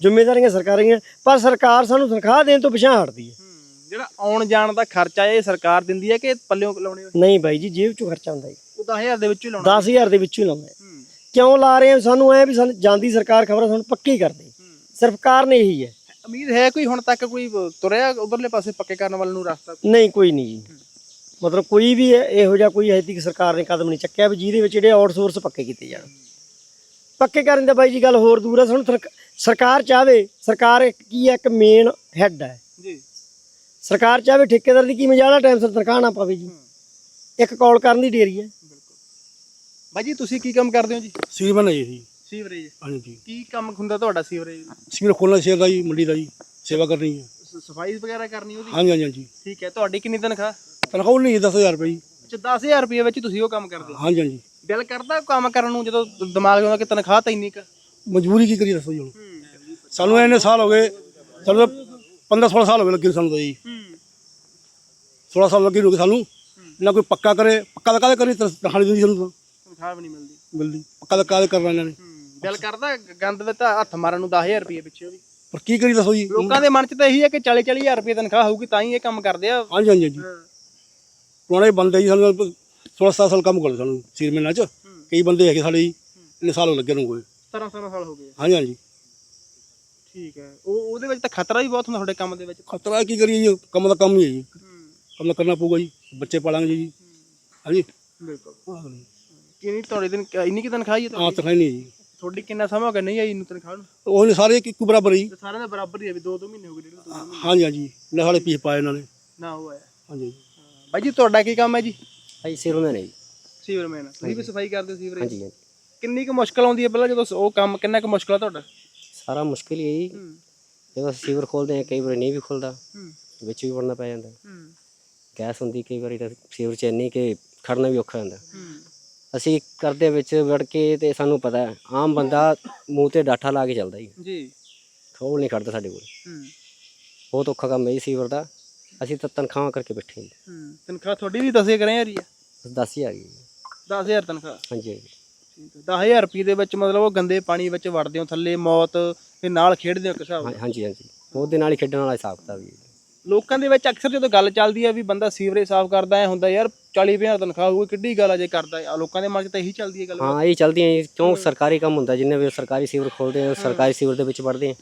ਜ਼ਿੰਮੇਵਾਰੀਆਂ ਸਰਕਾਰੀਆਂ ਪਰ ਸਰਕਾਰ ਸਾਨੂੰ ਤਨਖਾਹ ਦੇਣ ਤੋਂ ਪਿਛਾਂਹ ਹਟਦੀ ਹੈ ਜਿਹੜਾ ਆਉਣ ਜਾਣ ਦਾ ਖਰਚਾ ਇਹ ਸਰਕਾਰ ਦਿੰਦੀ ਹੈ ਕਿ ਪੱਲਿਓਂ ਲਾਉਣੇ ਨਹੀਂ ਬਾਈ ਜੀ ਜੇਬ ਚੋਂ ਖਰਚਾ ਹੁੰਦਾ ਜੀ। ਉਹ 10000 ਦੇ ਵਿੱਚੋਂ ਹੀ ਲਾਉਣਾ। 10000 ਦੇ ਵਿੱਚੋਂ ਹੀ ਲਾਉਂਦਾ ਹੈ। ਕਿਉਂ ਲਾ ਰਹੇ ਆ? ਸਾਨੂੰ ਐ ਵੀ ਸਾਨੂੰ ਜਾਂਦੀ ਸਰਕਾਰ ਖਬਰ ਸਾਨੂੰ ਪੱਕੀ ਕਰਦੇ। ਸਿਰਫ ਕਾਰਨ ਇਹੀ ਹੈ। ਉਮੀਦ ਹੈ ਕੋਈ ਹੁਣ ਤੱਕ ਕੋਈ ਤੁਰਿਆ ਉਧਰਲੇ ਪਾਸੇ ਪੱਕੇ ਕਰਨ ਵੱਲ ਨੂੰ ਰਸਤਾ? ਨਹੀਂ ਕੋਈ ਨਹੀਂ ਜੀ। ਮਤਲਬ ਕੋਈ ਵੀ ਇਹ- ਜਿਹਾ ਕੋਈ ਹਜੇ ਤੱਕ ਸਰਕਾਰ ਨੇ ਕਦਮ ਨਹੀਂ ਚੱਕਿਆ ਵੀ ਜਿਹਦੇ ਵਿੱਚ ਜਿਹੜੇ ਆਊਟਸੋਰਸ ਪੱਕੇ ਕੀਤੇ ਜਾਣ। ਪੱਕੇ ਕਰਨ ਦਾ ਬਾਈ ਜੀ ਗੱਲ ਹੋਰ ਦੂਰ ਹੈ ਸਾਨੂੰ ਸਰਕ- ਸਰਕਾਰ ਚਾਹਵੇ ਸਰਕਾਰ ਇੱਕ ਕੀ ਹੈ ਇੱਕ ਮੇਨ ਹੈੱਡ ਹੈ ਜੀ। ਸਰਕਾਰ ਚਾਹਵੇ ਠੇਕੇਦਾਰ ਦੀ ਕੀ ਮਜਾਲਾ ਟਾਈਮ ਸਿਰ ਤਨਖਾਹ ਨਾ ਪਾਵੇ ਜੀ। ਇੱਕ ਕਾਲ ਕਰਨ ਦੀ ਢੇਰੀ ਹੈ ਬਾਈ ਜੀ ਤੁਸੀਂ ਕੀ ਕੰਮ ਕਰਦੇ ਹੋ ਜੀ? ਸੀਵਰ ਨਹੀਂ ਜੀ। ਸੀਵਰੇਜ। ਹਾਂਜੀ। ਜੀ ਕੀ ਕੰਮ ਹੁੰਦਾ ਤੁਹਾਡਾ ਸੀਵਰੇਜ? ਸੀਵਰ ਖੋਲਣਾ ਸ਼ੇਰ ਦਾ ਜੀ ਮੰਡੀ ਦਾ ਜੀ ਸੇਵਾ ਕਰਨੀ ਹੈ ਸਫ਼ਾਈ ਵਗੈਰਾ ਕਰਨੀ ਉਹਦੀ? ਹਾਂਜੀ ਹਾਂਜੀ ਹਾਂਜੀ। ਠੀਕ ਹੈ ਤੁਹਾਡੀ ਕਿੰਨੀ ਤਨਖਾਹ? ਤਨਖਾਹ ਨਹੀਂ 10000 ਰੁਪਏ ਜੀ। ਅੱਛਾ 10000 ਰੁਪਏ ਵਿੱਚ ਤੁਸੀਂ ਉਹ ਕੰਮ ਕਰਦੇ ਹੋ? ਹਾਂਜੀ ਹਾਂਜੀ। ਦਿਲ ਕਰਦਾ ਕੰਮ ਕਰਨ ਨੂੰ ਜਦੋਂ ਦਿਮਾਗ ਆਉਂਦਾ ਕਿ ਤਨਖਾਹ ਤਾਂ ਇੰਨੀ ਕ? ਮਜਬੂਰੀ ਕੀ ਕਰੀ ਦੱਸੋ ਜੀ ਹੁਣ? ਸਾਨੂੰ ਇੰਨੇ ਸਾਲ ਹੋ ਗਏ ਸਾਨੂੰ 15 16 ਸਾਲ ਹੋ ਗਏ ਲੱਗੇ ਨੂੰ ਸਾਨੂੰ ਤਾਂ ਜੀ। 16 ਸਾਲ ਲੱਗੇ ਨੂੰ ਸਾਨੂੰ ਨਾ ਕੋਈ ਪੱਕਾ ਕਰੇ ਪੱਕਾ ਕਾਹਦੇ ਕਰੀ ਤਨਖਾਹ ਨਹੀਂ ਦਿੰਦੀ ਸਾਨੂੰ ਤਾਂ। ਤਨਖਾਹ ਵੀ ਨਹੀਂ ਮਿਲਦੀ। ਮਿਲਦੀ। ਪੱਕਾ ਕਾਹਦੇ ਕਰਨਾ ਇਹਨਾਂ ਨੇ? ਦਿਲ ਕਰਦਾ ਗੰਦ ਵਿੱਚ ਹੱਥ ਮਾਰਨ ਨੂੰ 10000 ਰੁਪਏ ਪਿੱਛੇ ਵੀ। ਪਰ ਕੀ ਕਰੀ ਦੱਸੋ ਜੀ ਲੋਕਾਂ ਦੇ ਮਨ 'ਚ ਤਾਂ ਇਹੀ ਹੈ ਕਿ 40 40000 ਰੁਪਏ ਤਨਖਾਹ ਹੋਊਗੀ ਤਾਂ ਹੀ ਇਹ ਕੰਮ ਕਰਦੇ ਆ। ਹਾਂਜੀ ਹਾਂਜੀ ਹਾਂਜੀ। ਪੁਰਾਣੇ ਬੰਦੇ ਜੀ ਸਾਨੂੰ 16 17 ਸਾਲ ਕੰਮ ਕਰਦੇ ਸਾਨੂੰ ਸੀਰਮੈਨਾਂ ਚ। ਕਈ ਬੰਦੇ ਹੈਗੇ ਸਾਡੇ ਜੀ ਇੰਨੇ ਸਾਲ ਹੋ ਲੱਗੇ ਨੂੰ ਹੋਏ 17 17 ਸਾਲ ਹੋ ਗਏ। ਹਾਂਜੀ ਹਾਂਜੀ। ਠੀਕ ਹੈ। ਉਹ ਉਹਦੇ ਵਿੱਚ ਤਾਂ ਖਤਰਾ ਵੀ ਬਹੁਤ ਹੁੰਦਾ ਤੁਹਾਡੇ ਕੰਮ ਦੇ ਵਿੱਚ। ਖਤਰਾ ਕੀ ਕਰੀਏ ਜੀ ਕੰਮ ਦਾ ਕੰਮ ਹੀ ਹੈ ਜੀ। ਕੰਮ ਤਾਂ ਕਰਨਾ ਪਊਗਾ ਜੀ ਬੱਚੇ ਪਾਲਾਂਗੇ ਜੀ। ਹਾਂਜੀ। ਬਿਲਕੁਲ। ਕਿੰਨੀ ਤੁਹਾਡੇ ਦਿਨ ਇੰਨੀ ਕੀ ਤਨਖਾਹ ਹੀ ਹੈ ਤੁਹਾਡੀ? ਤਨਖਾਹ ਹੀ ਨਹੀਂ ਹੈ ਜੀ। ਤੁਹਾਡੀ ਕਿੰਨਾ ਸਮਾਂ ਹੋ ਗਿਆ ਨਹੀਂ ਆਈ ਇਹਨੂੰ ਤਨਖਾਹ ਨੂੰ? ਉਹ ਨੇ ਸਾਰੇ ਇੱਕੋ ਬਰਾਬਰ ਹੀ। ਤੇ ਸਾਰਿਆਂ ਦੇ ਬਰਾਬਰ ਹੀ ਹੈ ਵੀ 2-2 ਮਹੀਨੇ ਹੋ ਗਏ ਡੇਢ ਦੋ ਹਾਂਜੀ ਹਾਂਜੀ। ਨਾ ਸਾਡੇ ਪੀਸ ਪਾਏ ਇਹਨਾਂ ਨੇ। ਨਾ ਹੋਇਆ ਹਾਂਜੀ ਬਾਈ ਜੀ ਤੁਹਾਡਾ ਕੀ ਕੰਮ ਹੈ ਜੀ? ਭਾਈ ਸਿਰੋਂ ਨੇ ਜੀ। ਸੀਵਰਮੈਨ ਤੁਸੀਂ ਵੀ ਸਫ਼ਾਈ ਕਰਦੇ ਹੋ ਸੀਵਰੇਜ ਹਾਂਜੀ ਹਾਂਜੀ। ਕਿੰਨੀ ਕੁ ਮੁਸ਼ਕਲ ਆਉਂਦੀ ਹੈ ਪਹਿਲਾਂ ਜਦੋਂ ਉਹ ਕੰਮ ਕਿੰਨਾ ਕੁ ਮੁਸ਼ਕਲ ਆ ਤੁਹਾਡਾ? ਸਾਰਾ ਮੁਸ਼ਕਿਲ ਹੀ ਹੈ ਜੀ। ਜਦੋਂ ਅਸੀਂ ਸੀਵਰ ਖੋਲਦੇ ਹਾਂ ਕਈ ਵਾਰੀ ਨਹੀਂ ਵੀ ਖੁੱਲਦਾ। ਵਿੱਚ ਵੀ ਵੜਨਾ ਪੈ ਜਾਂਦਾ। ਗੈਸ ਹੁੰਦੀ ਕਈ ਵਾਰੀ ਤਾਂ ਸੀਵਰ ਚ ਇੰਨੀ ਕਿ ਖੜਨਾ ਵੀ ਔਖਾ ਹੁੰਦਾ। ਅਸੀਂ ਕਰਦੇ ਵਿੱਚ ਵੜ ਕੇ ਤੇ ਸਾਨੂੰ ਪਤਾ ਹੈ ਆਮ ਬੰਦਾ ਮੂੰਹ ਤੇ ਡਾਠਾ ਲਾ ਕੇ ਚੱਲਦਾ ਜੀ ਜੀ। ਖੋਲ ਨਹੀਂ ਖੜਦਾ ਸਾਡੇ ਕੋਲ। ਹੂੰ। ਬਹੁਤ ਔਖਾ ਕੰਮ ਹੈ ਸੀਵਰ ਦਾ। ਅਸੀਂ ਤਾਂ ਤਨਖਾਹਾਂ ਕਰਕੇ ਬੈਠੇ ਹਾਂ ਹੂੰ। ਤਨਖਾਹ ਤੁਹਾਡੀ ਵੀ 10000 ਕਰੇ ਆ ਰਹੀ ਹੈ? ਬਸ ਦਸ ਹੀ ਆ ਗਈ ਜੀ। 10000 ਤਨਖਾਹ? ਹਾਂਜੀ ਹਾਂਜੀ। ਠੀਕ ਹੈ। 10000 ਰੁਪਏ ਦੇ ਵਿੱਚ ਮਤਲਬ ਉਹ ਗੰਦੇ ਪਾਣੀ ਵਿੱਚ ਵੜਦੇ ਹੋ ਥੱਲੇ ਮੌਤ ਤੇ ਨਾਲ ਖੇਡਦੇ ਹੋ ਇੱਕ ਹਿਸਾਬ ਨਾਲ? ਹਾਂ- ਹਾਂਜੀ ਹਾਂਜੀ। ਉਹਦੇ ਨਾਲ ਹੀ ਖੇਡਣ ਵਾਲਾ ਹਿਸਾਬ ਕਿਤਾਬ ਵੀ ਹੈ। ਲੋਕਾਂ ਦੇ ਵਿੱਚ ਅਕਸਰ ਜਦੋਂ ਗੱਲ ਚੱਲਦੀ ਹੈ ਵੀ ਬੰਦਾ ਸੀਵਰੇਜ ਸਾਫ਼ ਕਰਦਾ ਐ ਹੁੰਦਾ ਯਾਰ 40000 ਤਨਖਾਹ ਹੋਊਗੀ ਕਿੱਡੀ ਗੱਲ ਆ ਜੇ ਕਰਦਾ ਹੈ। ਲੋਕਾਂ ਦੇ ਮਨ 'ਚ ਤਾਂ ਇਹੀ ਚੱਲਦੀ ਹੈ ਗੱਲ। ਹਾਂ ਇਹ ਚੱਲਦੀਆਂ ਜੀ ਕਿਉਂ ਸਰਕਾਰੀ ਕੰਮ ਹੁੰਦਾ ਜਿੰਨੇ ਵੀ ਸਰਕਾਰੀ ਸੀਵਰ ਖੋਲਦੇ ਆ ਸਰਕਾਰੀ ਸੀਵਰ ਦੇ ਵਿੱਚ ਵੜਦੇ ਆ।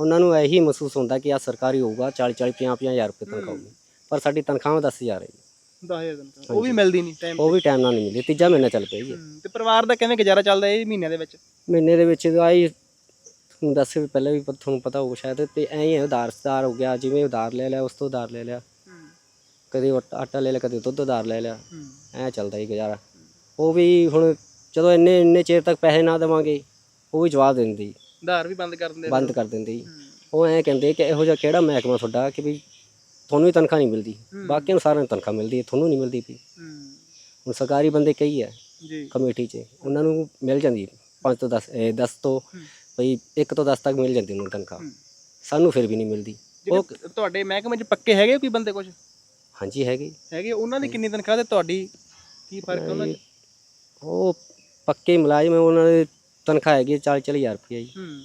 ਉਹਨਾਂ ਨੂੰ ਇਹੀ ਮਹਿਸੂਸ ਹੁੰਦਾ ਕਿ ਆ ਸਰਕਾਰੀ ਹੋਊਗਾ 40 40 50 50 ਹਜ਼ਾਰ ਰੁਪਏ ਤਨਖਾਹ ਹੋਊਗੀ। ਪਰ ਸਾਡੀ ਤਨਖਾਹ 10000 ਹੈ ਜੀ 10000 ਤਨਖਾਹ। ਉਹ ਵੀ ਮਿਲਦੀ ਨਹੀਂ ਟਾਈਮ ਉਹ ਵੀ ਟਾਈਮ ਨਾਲ ਨਹੀਂ ਮਿਲਦੀ ਤੀਜਾ ਮਹੀਨਾ ਚੱਲ ਪਿਆ ਜੀ। ਤੇ ਪਰਿਵਾਰ ਦਾ ਕਿਵੇਂ ਗੁਜ਼ਾਰਾ ਚੱਲਦਾ ਇਹ ਮਹੀਨਿਆਂ ਦੇ ਵਿੱਚ? ਮਹੀਨੇ ਦੇ ਵਿੱਚ ਆਈ ਤੁਹਾਨੂੰ ਦੱਸ ਵੀ ਪਹਿਲਾਂ ਵੀ ਪ- ਤੁਹਾਨੂੰ ਪਤਾ ਹੋਊ ਸ਼ਾਇਦ ਤੇ ਐਂ ਹੀ ਹੈ ਉਧਾਰ ਸੁਧਾਰ ਹੋ ਗਿਆ ਜਿਵੇਂ ਉਧਾਰ ਲੈ ਲਿਆ ਉਸ ਤੋਂ ਉਧਾਰ ਲੈ ਲਿਆ। ਕਦੇ ਆਟ- ਆਟਾ ਲੈ ਲਿਆ ਕਦੇ ਦੁੱਧ ਉਧਾਰ ਲੈ ਲਿਆ। ਐਂ ਚੱਲਦਾ ਹੀ ਗੁਜ਼ਾਰਾ। ਉਹ ਵੀ ਹੁਣ ਜਦੋਂ ਇੰਨੇ ਇੰਨੇ ਚਿਰ ਤੱਕ ਪੈਸੇ ਨਾ ਦੇਵਾਂਗੇ ਉਹ ਵੀ ਜਵਾਬ ਦੇ ਦਿੰਦੀ। ਆਧਾਰ ਵੀ ਬੰਦ ਕਰ ਦਿੰਦੇ। ਬੰਦ ਕਰ ਦਿੰਦੀ। ਉਹ ਐਂ ਕਹਿੰਦੇ ਕਿ ਇਹੋ ਜਿਹਾ ਕਿਹੜਾ ਮਹਿਕਮਾ ਤੁਹਾਡਾ ਕਿ ਵੀ ਤੁਹਾਨੂੰ ਵੀ ਤਨਖਾਹ ਨਹੀਂ ਮਿਲਦੀ। ਬਾਕੀਆਂ ਨੂੰ ਸਾਰਿਆਂ ਨੂੰ ਤਨਖਾਹ ਮਿਲਦੀ ਹੈ ਤੁਹਾਨੂੰ ਨਹੀਂ ਮਿਲਦੀ ਪਈ। ਹੂੰ। ਹੁਣ ਸਰਕਾਰੀ ਬੰਦੇ ਕਈ ਹੈ ਜੀ। ਕਮੇਟੀ 'ਚ ਉਹਨਾਂ ਨੂੰ ਮਿਲ ਜਾਂਦੀ 5 ਤੋਂ 10 10 ਤੋਂ ਭਈ 1 ਤੋਂ 10 ਤੱਕ ਮਿਲ ਜਾਂਦੀ ਉਹਨਾਂ ਨੂੰ ਤਨਖਾਹ। ਸਾਨੂੰ ਫਿਰ ਵੀ ਨਹੀਂ ਮਿਲਦੀ। ਉਹ ਜਿਹੜੇ ਤੁਹਾਡੇ ਮਹਿਕਮੇ 'ਚ ਪੱਕੇ ਹੈਗੇ ਕੋਈ ਬੰਦੇ ਕੁਝ ਹਾਂਜੀ ਹੈਗੇ। ਹੈਗੇ? ਉਹਨਾਂ ਦੀ ਕਿੰਨੀ ਤਨਖਾਹ ਤੇ ਤੁਹਾਡੀ? ਕੀ ਫ਼ਰਕ ਉਹਨਾਂ 'ਚ ਉਹ ਪੱਕੇ ਮੁਲਾਜ਼ਮ ਹੈ ਉਹਨਾਂ ਦੀ ਤਨਖਾਹ ਹੈਗੀ 40 40000 ਰੁਪਏ ਜੀ। ਹੂੰ।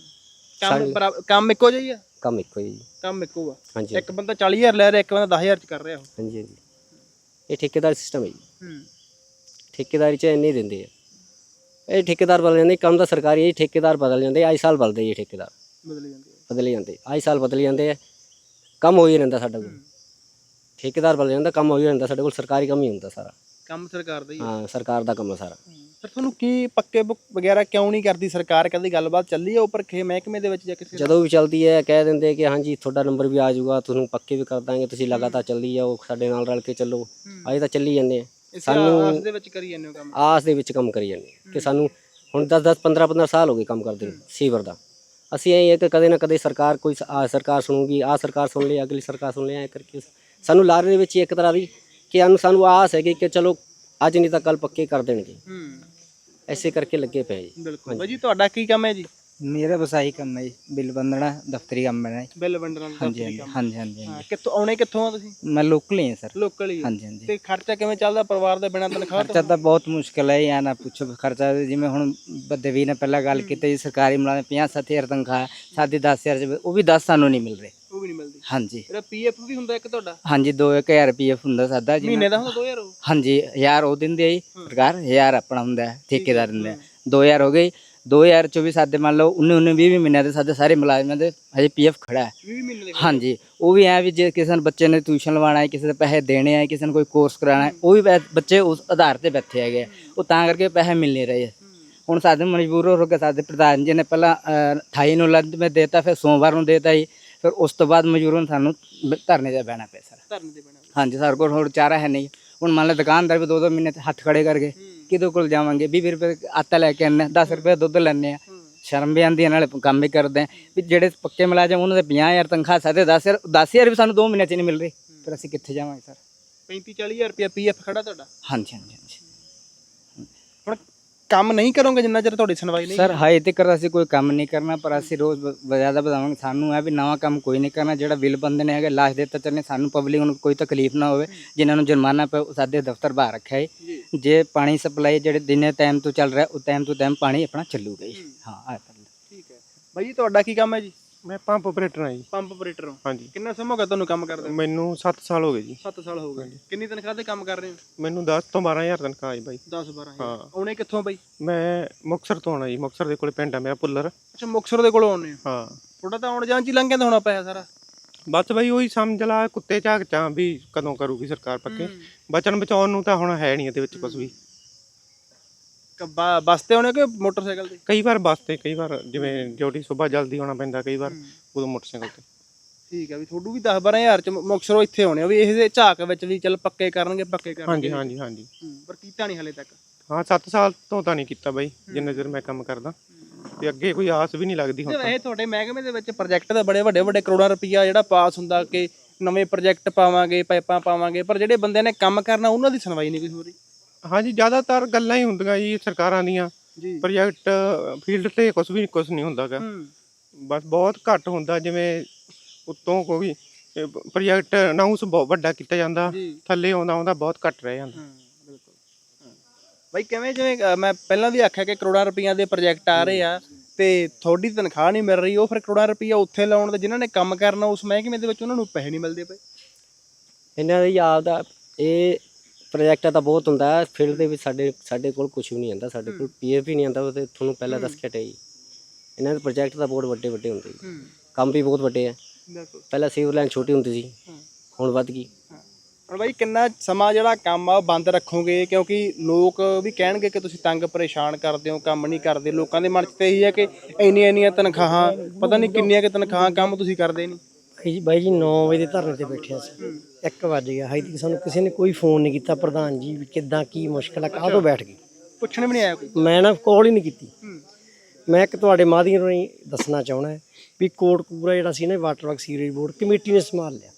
ਕੰਮ ਬਰਾਬਰ- ਕੰਮ ਇੱਕੋ ਜਿਹਾ ਹੀ ਆ? ਕੰਮ ਇੱਕੋ ਹੀ ਜੀ। ਕੰਮ ਇੱਕੋ ਆ। ਹਾਂਜੀ ਇੱਕ ਬੰਦਾ 40000 ਲੈ ਰਿਹਾ ਇੱਕ ਬੰਦਾ 10000 ਚ ਕਰ ਰਿਹਾ ਉਹ। ਹਾਂਜੀ ਹਾਂਜੀ। ਇਹ ਠੇਕੇਦਾਰ ਸਿਸਟਮ ਹੈ ਜੀ। ਹੂੰ। ਠੇਕੇਦਾਰੀ 'ਚ ਇੰਨੇ ਹੀ ਦਿੰਦੇ ਆ। ਇਹ ਠੇਕੇਦਾਰ ਬਦਲ ਜਾਂਦੇ ਕੰਮ ਤਾਂ ਸਰਕਾਰੀ ਹੈ ਜੀ, ਠੇਕੇਦਾਰ ਬਦਲ ਜਾਂਦੇ ਆਈ ਸਾਲ ਬਦਲਦੇ ਜੀ ਠੇਕੇਦਾਰ। ਬਦਲ ਜਾਂਦੇ ਆ। ਬਦਲੇ ਜਾਂਦੇ ਆਈ ਸਾਲ ਬਦਲ ਜਾਂਦੇ ਆ। ਕੰਮ ਹੋ ਹੀ ਰਹਿੰਦਾ ਸਾਡਾ ਕੋਲ ਠੇਕੇਦਾਰ ਬਦਲ ਜਾਂਦਾ ਕੰਮ ਹੋ ਹੀ ਰਹਿੰਦਾ ਸਾਡੇ ਕੋਲ ਸਰਕਾਰੀ ਕੰਮ ਹੀ ਹੁੰਦਾ ਸਾਰਾ। ਕੰਮ ਸਰਕਾਰ ਦਾ ਹੀ। ਹਾਂ। ਸਰਕਾਰ ਦਾ ਕੰਮ ਹੈ ਸਾਰਾ। ਫਿਰ ਤੁਹਾਨੂੰ ਕੀ ਪੱਕੇ ਬੁੱਕ ਵਗੈਰਾ ਕਿਉਂ ਨਹੀਂ ਕਰਦੀ ਸਰਕਾਰ? ਕਦੀ ਗੱਲਬਾਤ ਚੱਲੀ ਆ ਉੱਪਰ ਖੇ ਮਹਿਕਮੇ ਦੇ ਵਿੱਚ ਜਾਂ ਕਿਸੇ ਜਦੋਂ ਵੀ ਚੱਲਦੀ ਹੈ ਕਹਿ ਦਿੰਦੇ ਕਿ ਹਾਂਜੀ ਤੁਹਾਡਾ ਨੰਬਰ ਵੀ ਆ ਜਾਊਗਾ ਤੁਹਾਨੂੰ ਪੱਕੇ ਵੀ ਕਰ ਦਾਂਗੇ ਤੁਸੀਂ ਲਗਾਤਾਰ ਚੱਲਦੀ ਜਾਓ ਸਾਡੇ ਨਾਲ ਰਲ ਕੇ ਚੱਲੋ। ਅਸੀਂ ਤਾਂ ਚੱਲੀ ਜਾਂਦੇ ਆ। ਸਾਨੂੰ ਆਸ ਦੇ ਵਿੱਚ ਕਰੀ ਜਾਂਦੇ ਹੋ ਕੰਮ? ਆਸ ਦੇ ਵਿੱਚ ਕੰਮ ਕਰੀ ਜਾਂਦੇ ਹਾਂ ਕਿ ਸਾਨੂੰ ਹੁਣ 10 10 15 15 ਸਾਲ ਹੋ ਗਏ ਕੰਮ ਕਰਦੇ ਨੂੰ ਸੀਵਰ ਦਾ। ਅਸੀਂ ਇਹ ਹੈ ਕਿ ਕਦੇ ਨਾ ਕਦੇ ਸਰਕਾਰ ਕੋਈ ਸ- ਸਰਕਾਰ ਸੁਣੂਗੀ ਆ ਸਰਕਾਰ ਸੁਣ ਲਈ ਅਗਲੀ ਸਰਕਾਰ ਸੁਣ ਲਈ ਐ ਕਰਕੇ ਸਾਨੂੰ ਲਾਰੇ ਦੇ ਵਿੱਚ ਹੀ ਇੱਕ ਤਰ੍ਹਾਂ ਦੀ ਕਿ ਸਾਨੂੰ ਸਾਨੂੰ ਆਸ ਹੈ ਕਿ ਚਲੋ ਅੱਜ ਨਹੀਂ ਤਾਂ ਕੱਲ ਪੱਕੇ ਕਰ ਦੇਣਗੇ। ਹੂੰ। ਐਸੇ ਕਰਕੇ ਲੱਗੇ ਪਏ ਜੀ। ਬਿਲਕੁਲ। ਬਾਈ ਜੀ ਤੁਹਾਡਾ ਕੀ ਕੰਮ ਹੈ ਜੀ? ਮੇਰਾ ਵਸਾਈ ਕੰਮ ਹੈ ਜੀ ਬਿੱਲ ਬੰਦਣਾ ਦਫ਼ਤਰੀ ਕੰਮ ਹੈ ਜੀ। ਬਿੱਲ ਵੰਡਣਾ ਦਾ ਹਾਂਜੀ ਹਾਂਜੀ ਹਾਂਜੀ ਹਾਂਜੀ ਹਾਂ, ਕਿੱਥੋਂ ਆਉਣੇ ਕਿੱਥੋਂ ਆ ਤੁਸੀਂ? ਮੈਂ ਲੋਕਲ ਹੀ ਹਾਂ ਸਰ। ਲੋਕਲ ਹੀ ਹਾਂਜੀ ਹਾਂਜੀ। ਤੇ ਖਰਚਾ ਕਿਵੇਂ ਚੱਲਦਾ ਪਰਿਵਾਰ ਦਾ ਬਿਨਾਂ ਤਨਖਾਹ ਤੋਂ ਖਰਚਾ ਤਾਂ? ਬਹੁਤ ਮੁਸ਼ਕਲ ਹੈ ਯਾ ਨਾ ਪੁੱਛੋ ਖਰਚਾ। ਜਿਵੇਂ ਹੁਣ ਬਦਵੀ ਨੇ ਪਹਿਲਾਂ ਗੱਲ ਕੀਤੀ ਜੀ ਸਰਕਾਰੀ ਮੁਲਾਜ਼ਮ 50 70000 ਤਨਖਾਹ ਸਾਡੀ 10000 ਚ ਉਹ ਵੀ 10 ਸਾਨੂੰ ਨਹੀਂ ਮਿਲ ਰਹੇ। ਉਹ ਵੀ ਨਹੀਂ ਮਿਲਦੀ। ਹਾਂਜੀ। ਇਹਦਾ ਪੀਐਫ ਵੀ ਹੁੰਦਾ ਇੱਕ ਤੁਹਾਡਾ? ਹਾਂਜੀ 2000 ਰੁਪਏ ਹੁੰਦਾ ਸਾਡਾ ਜੀ। ਮਹੀਨੇ ਦਾ ਹੁੰਦਾ 2000 ਉਹ? ਹਾਂਜੀ 1000 ਉਹ ਦਿੰਦੇ ਆ ਜੀ। ਸਰਕਾਰ 1000 ਆਪਣਾ ਹੁੰਦਾ ਹੈ, ਠੇਕੇਦਾਰ ਦਿੰਦੇ ਆ। 2000 ਹੋ ਗਏ 2024 ਸਾਡੇ ਮੰਨ ਲਓ 19 19 20 ਮਹੀਨਿਆਂ ਦੇ ਸਾਡੇ ਸਾਰੇ ਮੁਲਾਜ਼ਮਾਂ ਦੇ ਹਜੇ ਪੀਐਫ ਖੜਾ ਹੈ। 20 ਮਹੀਨੇ ਦੇ ਹਾਂਜੀ ਉਹ ਵੀ ਐ ਵੀ ਜੇ ਕਿਸੇ ਨੇ ਬੱਚੇ ਨੇ ਟਿਊਸ਼ਨ ਲਵਾਉਣਾ ਹੈ ਕਿਸੇ ਦੇ ਪੈਸੇ ਦੇਣੇ ਆ ਕਿਸੇ ਨੇ ਕੋਈ ਕੋਰਸ ਕਰਾਉਣਾ ਹੈ ਉਹ ਵੀ ਬੈ- ਬੱਚੇ ਉਸ ਆਧਾਰ ਤੇ ਬੈਠੇ ਹੈਗੇ ਆ। ਉਹ ਤਾਂ ਕਰਕੇ ਪੈਸੇ ਮਿਲ ਨਹੀਂ ਰਹੇ। ਹੁਣ ਸਾਡੇ ਮਜਬੂਰ ਹੋ ਕੇ ਸਾਡੇ ਪ੍ਰਧਾਨ ਜੀ ਨੇ ਪਹਿਲਾਂ ਅਹ, 28 ਨੂੰ ਲੰਚ ਮੈਂ ਦੇਤਾ ਫਿਰ ਸੋਮਵਾਰ ਨੂੰ ਦੇਤਾ ਜੀ। ਫਿਰ ਉਸ ਤੋਂ ਬਾਅਦ ਮਜਬੂਰਨ ਸਾਨੂੰ ਬ- ਧਰਨੇ ਤੇ ਬਹਿਣਾ ਪਿਆ ਸਰ। ਧਰਨ ਦੇ ਹਾਂਜੀ ਸਾਡੇ ਕੋਲ ਹੋਰ ਚਾਰਾ ਹੈ ਨਹੀਂ। ਹੁਣ ਮੰਨ ਲਓ ਦੁਕਾਨਦਾਰ ਵੀ ਦੋ ਦੋ ਮਹੀਨੇ ਤੇ ਹੱਥ ਖੜੇ ਕਰਕੇ ਕਿਹਦੇ ਕੋਲ ਜਾਵਾਂਗੇ? 20 ਰੁਪਏ ਆਟਾ ਲੈ ਕੇ ਆਨੇ 10 ਰੁਪਏ ਦੁੱਧ ਲੈਣੇ ਆ ਸ਼ਰਮ ਵੀ ਆਉਂਦੀ ਹੈ ਨਾਲੇ ਕੰਮ ਵੀ ਕਰਦੇ ਆ ਵੀ ਜਿਹੜੇ ਪੱਕੇ ਮੁਲਾਜ਼ਮ ਉਹਨਾਂ ਦੇ 50000 ਤਨਖਾਹ ਸਾਡੇ 10000 10000 ਵੀ ਸਾਨੂੰ 2 ਮਹੀਨੇ ਚ ਨਹੀਂ ਮਿਲ ਰਹੀ। ਫਿਰ ਅਸੀਂ ਕਿੱਥੇ ਜਾਵਾਂਗੇ ਸਰ? 35 40000 ਰੁਪਏ ਪੀਐਫ ਖੜਾ ਤੁਹਾਡਾ? ਹਾਂਜੀ ਹਾਂਜੀ ਹਾਂਜੀ। ਕੰਮ ਨਹੀਂ ਕਰੋਗੇ ਜਿੰਨਾ ਚਿਰ ਤੁਹਾਡੀ ਸੁਣਵਾਈ ਨਹੀਂ ਸਰ ਹਾਈ ਤੱਕ ਅਸੀਂ ਕੋਈ ਕੰਮ ਨਹੀਂ ਕਰਨਾ ਪਰ ਅਸੀਂ ਰੋਜ਼ ਜ਼ਿਆਦਾ ਵਧਾਵਾਂਗੇ। ਸਾਨੂੰ ਹੈ ਵੀ ਨਵਾਂ ਕੰਮ ਕੋਈ ਨਹੀਂ ਕਰਨਾ ਜਿਹੜਾ ਬਿੱਲ ਬੰਦੇ ਨੇ ਹੈਗੇ ਲਾਸ਼ ਦੇ ਤਾਂ ਚੱਲਣੇ ਸਾਨੂੰ ਪਬਲਿਕ ਨੂੰ ਕੋਈ ਤਕਲੀਫ ਨਾ ਹੋਵੇ ਜਿਨ੍ਹਾਂ ਨੂੰ ਜੁਰਮਾਨਾ ਪਏ ਸਾਡੇ ਦਫ਼ਤਰ ਬਾਹਰ ਰੱਖਿਆ ਹੈ ਜੇ। ਪਾਣੀ ਸਪਲਾਈ ਜਿਹੜੇ ਦਿਨੇ ਟਾਈਮ ਤੋਂ ਚੱਲ ਰਿਹਾ ਉਹ ਟਾਈਮ ਤੋਂ ਟਾਈਮ ਪਾਣੀ ਆਪਣਾ ਚੱਲੂਗਾ ਜੀ ਹਾਂ। ਆ ਤਾਂ ਠੀਕ ਹੈ। ਜੀ ਤੁਹਾਡਾ ਕੀ ਕੰਮ ਹੈ ਜੀ? ਮੈਂ ਪੰਪ ਆਪਰੇਟਰ ਹਾਂ ਜੀ। ਪੰਪ ਆਪਰੇਟਰ ਹੋ। ਹਾਂਜੀ। ਕਿੰਨਾ ਸਮਾਂ ਹੋ ਗਿਆ ਤੁਹਾਨੂੰ ਕੰਮ ਕਰਦੇ ਮੈਨੂੰ 7 ਸਾਲ ਹੋ ਗਏ ਜੀ। 7 ਸਾਲ ਹੋ ਗਏ। ਕਿੰਨੀ ਤਨਖਾਹ ਤੇ ਕੰਮ ਕਰ ਰਹੇ ਹੋ? ਮੈਨੂੰ 10 ਤੋਂ 12000 ਤਨਖਾਹ ਆਈ ਬਾਈ। 10 12 ਹਾਂ। ਆਉਣੇ ਕਿੱਥੋਂ ਬਾਈ? ਮੈਂ ਮੁਕਤਸਰ ਤੋਂ ਆਉਣਾ ਜੀ। ਮੁਕਤਸਰ ਦੇ ਕੋਲੇ ਪਿੰਡ ਆ ਮੇਰਾ ਪੁੱਲਰ ਅੱਛਾ ਮੁਕਤਸਰ ਦੇ ਕੋਲੋਂ ਆਉਣੇ ਹੋ? ਹਾਂ। ਤੁਹਾਡਾ ਤਾਂ ਆਉਣ ਜਾਣ ਚ ਹੀ ਲੰਘ ਜਾਂਦਾ ਹੋਣਾ ਪੈਸਾ ਸਾਰਾ। ਬਸ ਬਾਈ ਉਹੀ ਸਮਝ ਲਾ ਕੁੱਤੇ ਝਾਕ ਚਾਂ ਵੀ ਕਦੋਂ ਕਰੂਗੀ ਸਰਕਾਰ ਪੱਕੇ। ਬਚਣ ਬਚਾਉਣ ਨੂੰ ਤਾਂ ਹੁਣ ਹੈ ਨਹੀਂ ਇਹਦੇ ਵਿੱਚ ਕੁਝ ਵੀ। ਬਾ- ਬੱਸ ਤੇ ਆਉਣੇ ਕਿ ਮੋਟਰਸਾਈਕਲ ਤੇ? ਕਈ ਵਾਰ ਬੱਸ ਤੇ ਕਈ ਵਾਰ ਜਿਵੇਂ ਡਿਊਟੀ ਸਵੇਰ ਜਲਦੀ ਆਉਣਾ ਪੈਂਦਾ ਕਈ ਵਾਰ ਉਦੋਂ ਮੋਟਰਸਾਈਕਲ ਤੇ। ਠੀਕ ਹੈ ਵੀ ਤੁਹਾਨੂੰ ਵੀ 10 12000 ਚ ਮੁਕਤਸਰੋਂ ਇੱਥੇ ਆਉਣੇ ਆ ਵੀ ਇਹਦੇ ਝਾਕ ਵਿੱਚ ਵੀ ਚੱਲ ਪੱਕੇ ਕਰਨਗੇ ਪੱਕੇ ਕਰਨਗੇ। ਹਾਂਜੀ ਹਾਂਜੀ ਹਾਂਜੀ। ਹੂੰ, ਪਰ ਕੀਤਾ ਨਹੀਂ ਹਲੇ ਤੱਕ। ਹਾਂ 7 ਸਾਲ ਤੋਂ ਤਾਂ ਨਹੀਂ ਕੀਤਾ ਬਾਈ ਜਿੰਨਾ ਚਿਰ ਮੈਂ ਕੰਮ ਕਰਦਾ। ਤੇ ਅੱਗੇ ਕੋਈ ਆਸ ਵੀ ਨਹੀਂ ਲੱਗਦੀ ਹੁਣ ਤੇ। ਵੈਸੇ ਤੁਹਾਡੇ ਮਹਿਕਮੇ ਦੇ ਵਿੱਚ ਪ੍ਰੋਜੈਕਟ ਤਾਂ ਬੜੇ ਵੱਡੇ ਵੱਡੇ ਕਰੋੜਾਂ ਰੁਪਈਆ ਜਿਹੜਾ ਪਾਸ ਹੁੰਦਾ ਕਿ ਨਵੇਂ ਪ੍ਰੋਜੈਕਟ ਪਾਵਾਂਗੇ ਪਾਈਪਾਂ ਪਾਵਾਂਗੇ ਪਰ ਜਿਹੜੇ ਬੰਦਿਆਂ ਨੇ ਕੰਮ ਕਰਨਾ ਉਹਨਾਂ ਦੀ ਸੁਣਵਾਈ ਨਹੀਂ ਕੋਈ ਹੋ ਰਹੀ। ਹਾਂਜੀ ਜ਼ਿਆਦਾਤਰ ਗੱਲਾਂ ਹੀ ਹੁੰਦੀਆਂ ਜੀ ਸਰਕਾਰਾਂ ਦੀਆਂ ਜੀ। ਪ੍ਰੋਜੈਕਟ ਫੀਲਡ ਤੇ ਕੁਝ ਵੀ ਕੁਝ ਨਹੀਂ ਹੁੰਦਾਗਾ ਬਸ ਬਹੁਤ ਘੱਟ ਹੁੰਦਾ ਜਿਵੇਂ ਉੱਤੋਂ ਕੋਈ ਪ੍ਰੋਜੈਕਟ ਅਨਾਉਂਸ ਬਹੁਤ ਵੱਡਾ ਕੀਤਾ ਜਾਂਦਾ ਥੱਲੇ ਆਉਂਦਾ ਆਉਂਦਾ ਬਹੁਤ ਘੱਟ ਰਹਿ ਜਾਂਦਾ। ਬਾਈ ਕਿਵੇਂ ਜਿਵੇਂ ਮੈਂ ਪਹਿਲਾਂ ਵੀ ਆਖਿਆ ਕਿ ਕਰੋੜਾਂ ਰੁਪਈਆ ਦੇ ਪ੍ਰੋਜੈਕਟ ਆ ਰਹੇ ਆ ਤੇ ਤੁਹਾਡੀ ਤਨਖਾਹ ਨਹੀਂ ਮਿਲ ਰਹੀ ਉਹ ਫਿਰ ਕਰੋੜਾਂ ਰੁਪਈਆ ਉੱਥੇ ਲਾਉਣ ਦੇ ਜਿਨ੍ਹਾਂ ਨੇ ਕੰਮ ਕਰਨਾ ਉਸ ਮਹਿਕਮੇ ਦੇ ਵਿੱਚ ਉਹਨਾਂ ਨੂੰ ਪੈਸੇ ਨਹੀਂ ਮਿਲਦੇ ਪਏ? ਇਹਨਾਂ ਦੀ ਆਪ ਦਾ ਇਹ ਪ੍ਰੋਜੈਕਟ ਤਾਂ ਬਹੁਤ ਹੁੰਦਾ ਹੈ ਫੀਲਡ ਦੇ ਵਿੱਚ ਸਾਡੇ ਸਾਡੇ ਕੋਲ ਕੁਝ ਵੀ ਨਹੀਂ ਆਉਂਦਾ ਸਾਡੇ ਕੋਲ ਪੀਐਫ ਹੀ ਨਹੀਂ ਉਹ ਤੇ ਤੁਹਾਨੂੰ ਪਹਿਲਾਂ ਦੱਸ ਕੇ ਹਟਿਆ ਜੀ। ਇਹਨਾਂ ਦੇ ਪ੍ਰੋਜੈਕਟ ਤਾਂ ਬਹੁਤ ਵੱਡੇ ਵੱਡੇ ਹੁੰਦੇ ਜੀ। ਹੂੰ। ਕੰਮ ਵੀ ਬਹੁਤ ਵੱਡੇ ਆ। ਬਿਲਕੁਲ। ਪਹਿਲਾਂ ਸੀਵਰ ਲਾਈਨ ਛੋਟੀ ਹੁੰਦੀ ਸੀ ਹਾਂ। ਹੁਣ ਵੱਧ ਗਈ। ਹਾਂ। ਹੁਣ ਬਾਈ ਕਿੰਨਾ ਸਮਾਂ ਜਿਹੜਾ ਕੰਮ ਆ ਉਹ ਬੰਦ ਰੱਖੋਗੇ? ਕਿਉਂਕਿ ਲੋਕ ਵੀ ਕਹਿਣਗੇ ਕਿ ਤੁਸੀਂ ਤੰਗ ਪਰੇਸ਼ਾਨ ਕਰਦੇ ਹੋ ਕੰਮ ਨਹੀਂ ਕਰਦੇ। ਲੋਕਾਂ ਦੇ ਮਨ 'ਚ ਤੇ ਇਹੀ ਹੈ ਕਿ ਇੰਨੀਆਂ ਇੰਨੀਆਂ ਤਨਖਾਹਾਂ ਪਤਾ ਨਹੀਂ ਕਿੰਨੀਆਂ ਕਿ ਤਨਖਾਹਾਂ ਕੰਮ ਤੁਸੀਂ ਕਰਦੇ ਨਹੀਂ। ਬਾਈ ਜੀ 9 ਵਜੇ ਦੇ ਧਰਨੇ ਤੇ ਬੈਠਿਆ ਸੀ 1 ਵਜ ਗਿਆ। ਹਾਈ ਤੱਕ ਸਾਨੂੰ ਕਿਸੇ ਨੇ ਕੋਈ ਫੋਨ ਨਹੀਂ ਕੀਤਾ ਪ੍ਰਧਾਨ ਜੀ ਵੀ ਕਿੱਦਾਂ ਕੀ ਮੁਸ਼ਕਲ ਆ ਕਾਹਤੋਂ ਬੈਠ ਗਏ? ਪੁੱਛਣ ਵੀ ਨਹੀਂ ਆਇਆ ਕੋਈ? ਮੈਂ ਨਾ ਕਾਲ ਹੀ ਨਹੀਂ ਕੀਤੀ। ਮੈਂ ਇੱਕ ਤੁਹਾਡੇ ਮਾਧਿਅਮ ਰਾਹੀਂ ਦੱਸਣਾ ਚਾਹਣਾ ਹੈ ਵੀ ਕੋਟਕਪੂਰਾ ਜਿਹੜਾ ਸੀ ਨਾ water work sewerage board committee ਨੇ ਸੰਭਾਲ ਲਿਆ।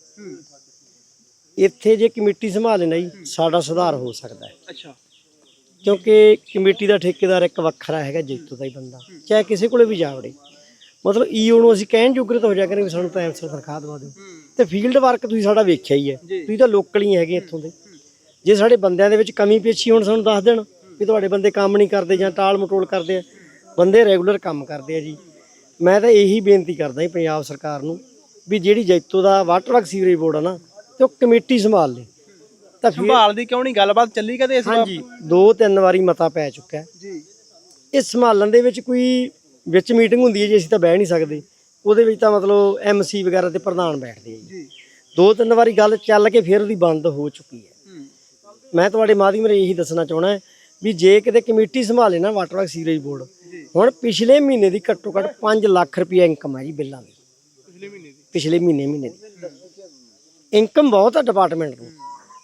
ਇੱਥੇ ਜੇ ਕਮੇਟੀ ਸੰਭਾਲੇ ਨਾ ਜੀ ਸਾਡਾ ਸੁਧਾਰ ਹੋ ਸਕਦਾ ਹੈ। ਅੱਛਾ। ਕਿਉਂਕਿ ਕਮੇਟੀ ਦਾ ਠੇਕੇਦਾਰ ਇੱਕ ਵੱਖਰਾ ਹੈਗਾ ਜੈਤੋ ਦਾ ਹੀ ਬੰਦਾ। ਚਾਹੇ ਕਿਸੇ ਕੋਲੇ ਵੀ ਜਾ ਵੜੇ ਮਤਲਬ ਈਓ ਨੂੰ ਅਸੀਂ ਕਹਿਣ ਜੋਗਰੇ ਤਾਂ ਹੋ ਜਾ ਕਰਾਂਗੇ ਵੀ ਸਾਨੂੰ ਟਾਈਮ ਸਿਰ ਤਨਖਾਹ ਦਵਾ ਦਿਓ। ਤੇ ਫੀਲਡ ਵਰਕ ਤੁਸੀਂ ਸਾਡਾ ਵੇਖਿਆ ਹੀ ਹੈ। ਤੁਸੀਂ ਤਾਂ ਲੋਕਲ ਹੀ ਹੈਗੇ ਇੱਥੋਂ ਦੇ। ਜੇ ਸਾਡੇ ਬੰਦਿਆਂ ਦੇ ਵਿੱਚ ਕਮੀ ਪੇਸ਼ੀ ਹੁਣ ਸਾਨੂੰ ਦੱਸ ਦੇਣ ਵੀ ਤੁਹਾਡੇ ਬੰਦੇ ਕੰਮ ਨਹੀਂ ਕਰਦੇ ਜਾਂ ਟਾਲ ਮਟੋਲ ਕਰਦੇ ਆ। ਬੰਦੇ ਰੈਗੂਲਰ ਕੰਮ ਕਰਦੇ ਆ ਜੀ। ਮੈਂ ਤਾਂ ਇਹੀ ਬੇਨਤੀ ਕਰਦਾ ਜੀ ਪੰਜਾਬ ਸਰਕਾਰ ਨੂੰ ਵੀ ਜਿਹੜੀ ਜੈਤੋ ਦਾ ਵਾਟਰ ਵਰਕ ਸੀਵਰੇਜ ਬੋਰਡ ਆ ਨਾ ਤੇ ਉਹ ਕਮੇਟੀ ਸੰਭਾਲ ਲੇ। ਤਾਂ ਫਿਰ ਸੰਭਾਲਦੀ ਕਿਉਂ ਨਹੀਂ? ਗੱਲਬਾਤ ਚੱਲੀ ਕਦੇ ਇਸ ਵਾਰ? ਹਾਂਜੀ ਦੋ ਤਿੰਨ ਵਾਰੀ ਮਤਾ ਪੈ ਚੁੱਕਾ ਜੀ। ਇਹ ਸੰਭਾਲਣ ਦੇ ਵਿੱਚ ਕੋਈ ਵਿੱਚ ਮੀਟਿੰਗ ਹੁੰਦੀ ਹੈ ਜੀ ਅਸੀਂ ਤਾਂ ਬਹਿ ਨਹੀਂ ਸਕਦੇ। ਉਹਦੇ ਵਿੱਚ ਤਾਂ ਮਤਲਬ ਐਮਸੀ ਵਗੈਰਾ ਤੇ ਪ੍ਰਧਾਨ ਬੈਠਦੇ ਆ ਜੀ। ਦੋ ਤਿੰਨ ਵਾਰੀ ਗੱਲ ਚੱਲ ਕੇ ਫਿਰ ਉਹਦੀ ਬੰਦ ਹੋ ਚੁੱਕੀ ਹੈ। ਮੈਂ ਤੁਹਾਡੇ ਮਾਧਿਅਮ ਰਾਹੀਂ ਇਹੀ ਦੱਸਣਾ ਚਾਹਣਾ ਹੈ ਵੀ ਜੇ ਕਿਤੇ ਕਮੇਟੀ ਸੰਭਾਲੇ ਨਾ ਵਾਟਰ ਵਰਕ ਸੀਵਰੇਜ ਬੋਰਡ ਹੁਣ ਪਿਛਲੇ ਮਹੀਨੇ ਦੀ ਘੱਟੋ ਘੱਟ 5 ਲੱਖ ਰੁਪਏ ਇਨਕਮ ਹੈ ਜੀ ਬਿੱਲਾਂ ਦੀ। ਪਿਛਲੇ ਮਹੀਨੇ ਦੀ? ਪਿਛਲੇ ਮਹੀਨੇ ਮਹੀਨੇ ਦੀ। ਇਨਕਮ ਬਹੁਤ ਆ ਡਿਪਾਰਟਮੈਂਟ ਨੂੰ।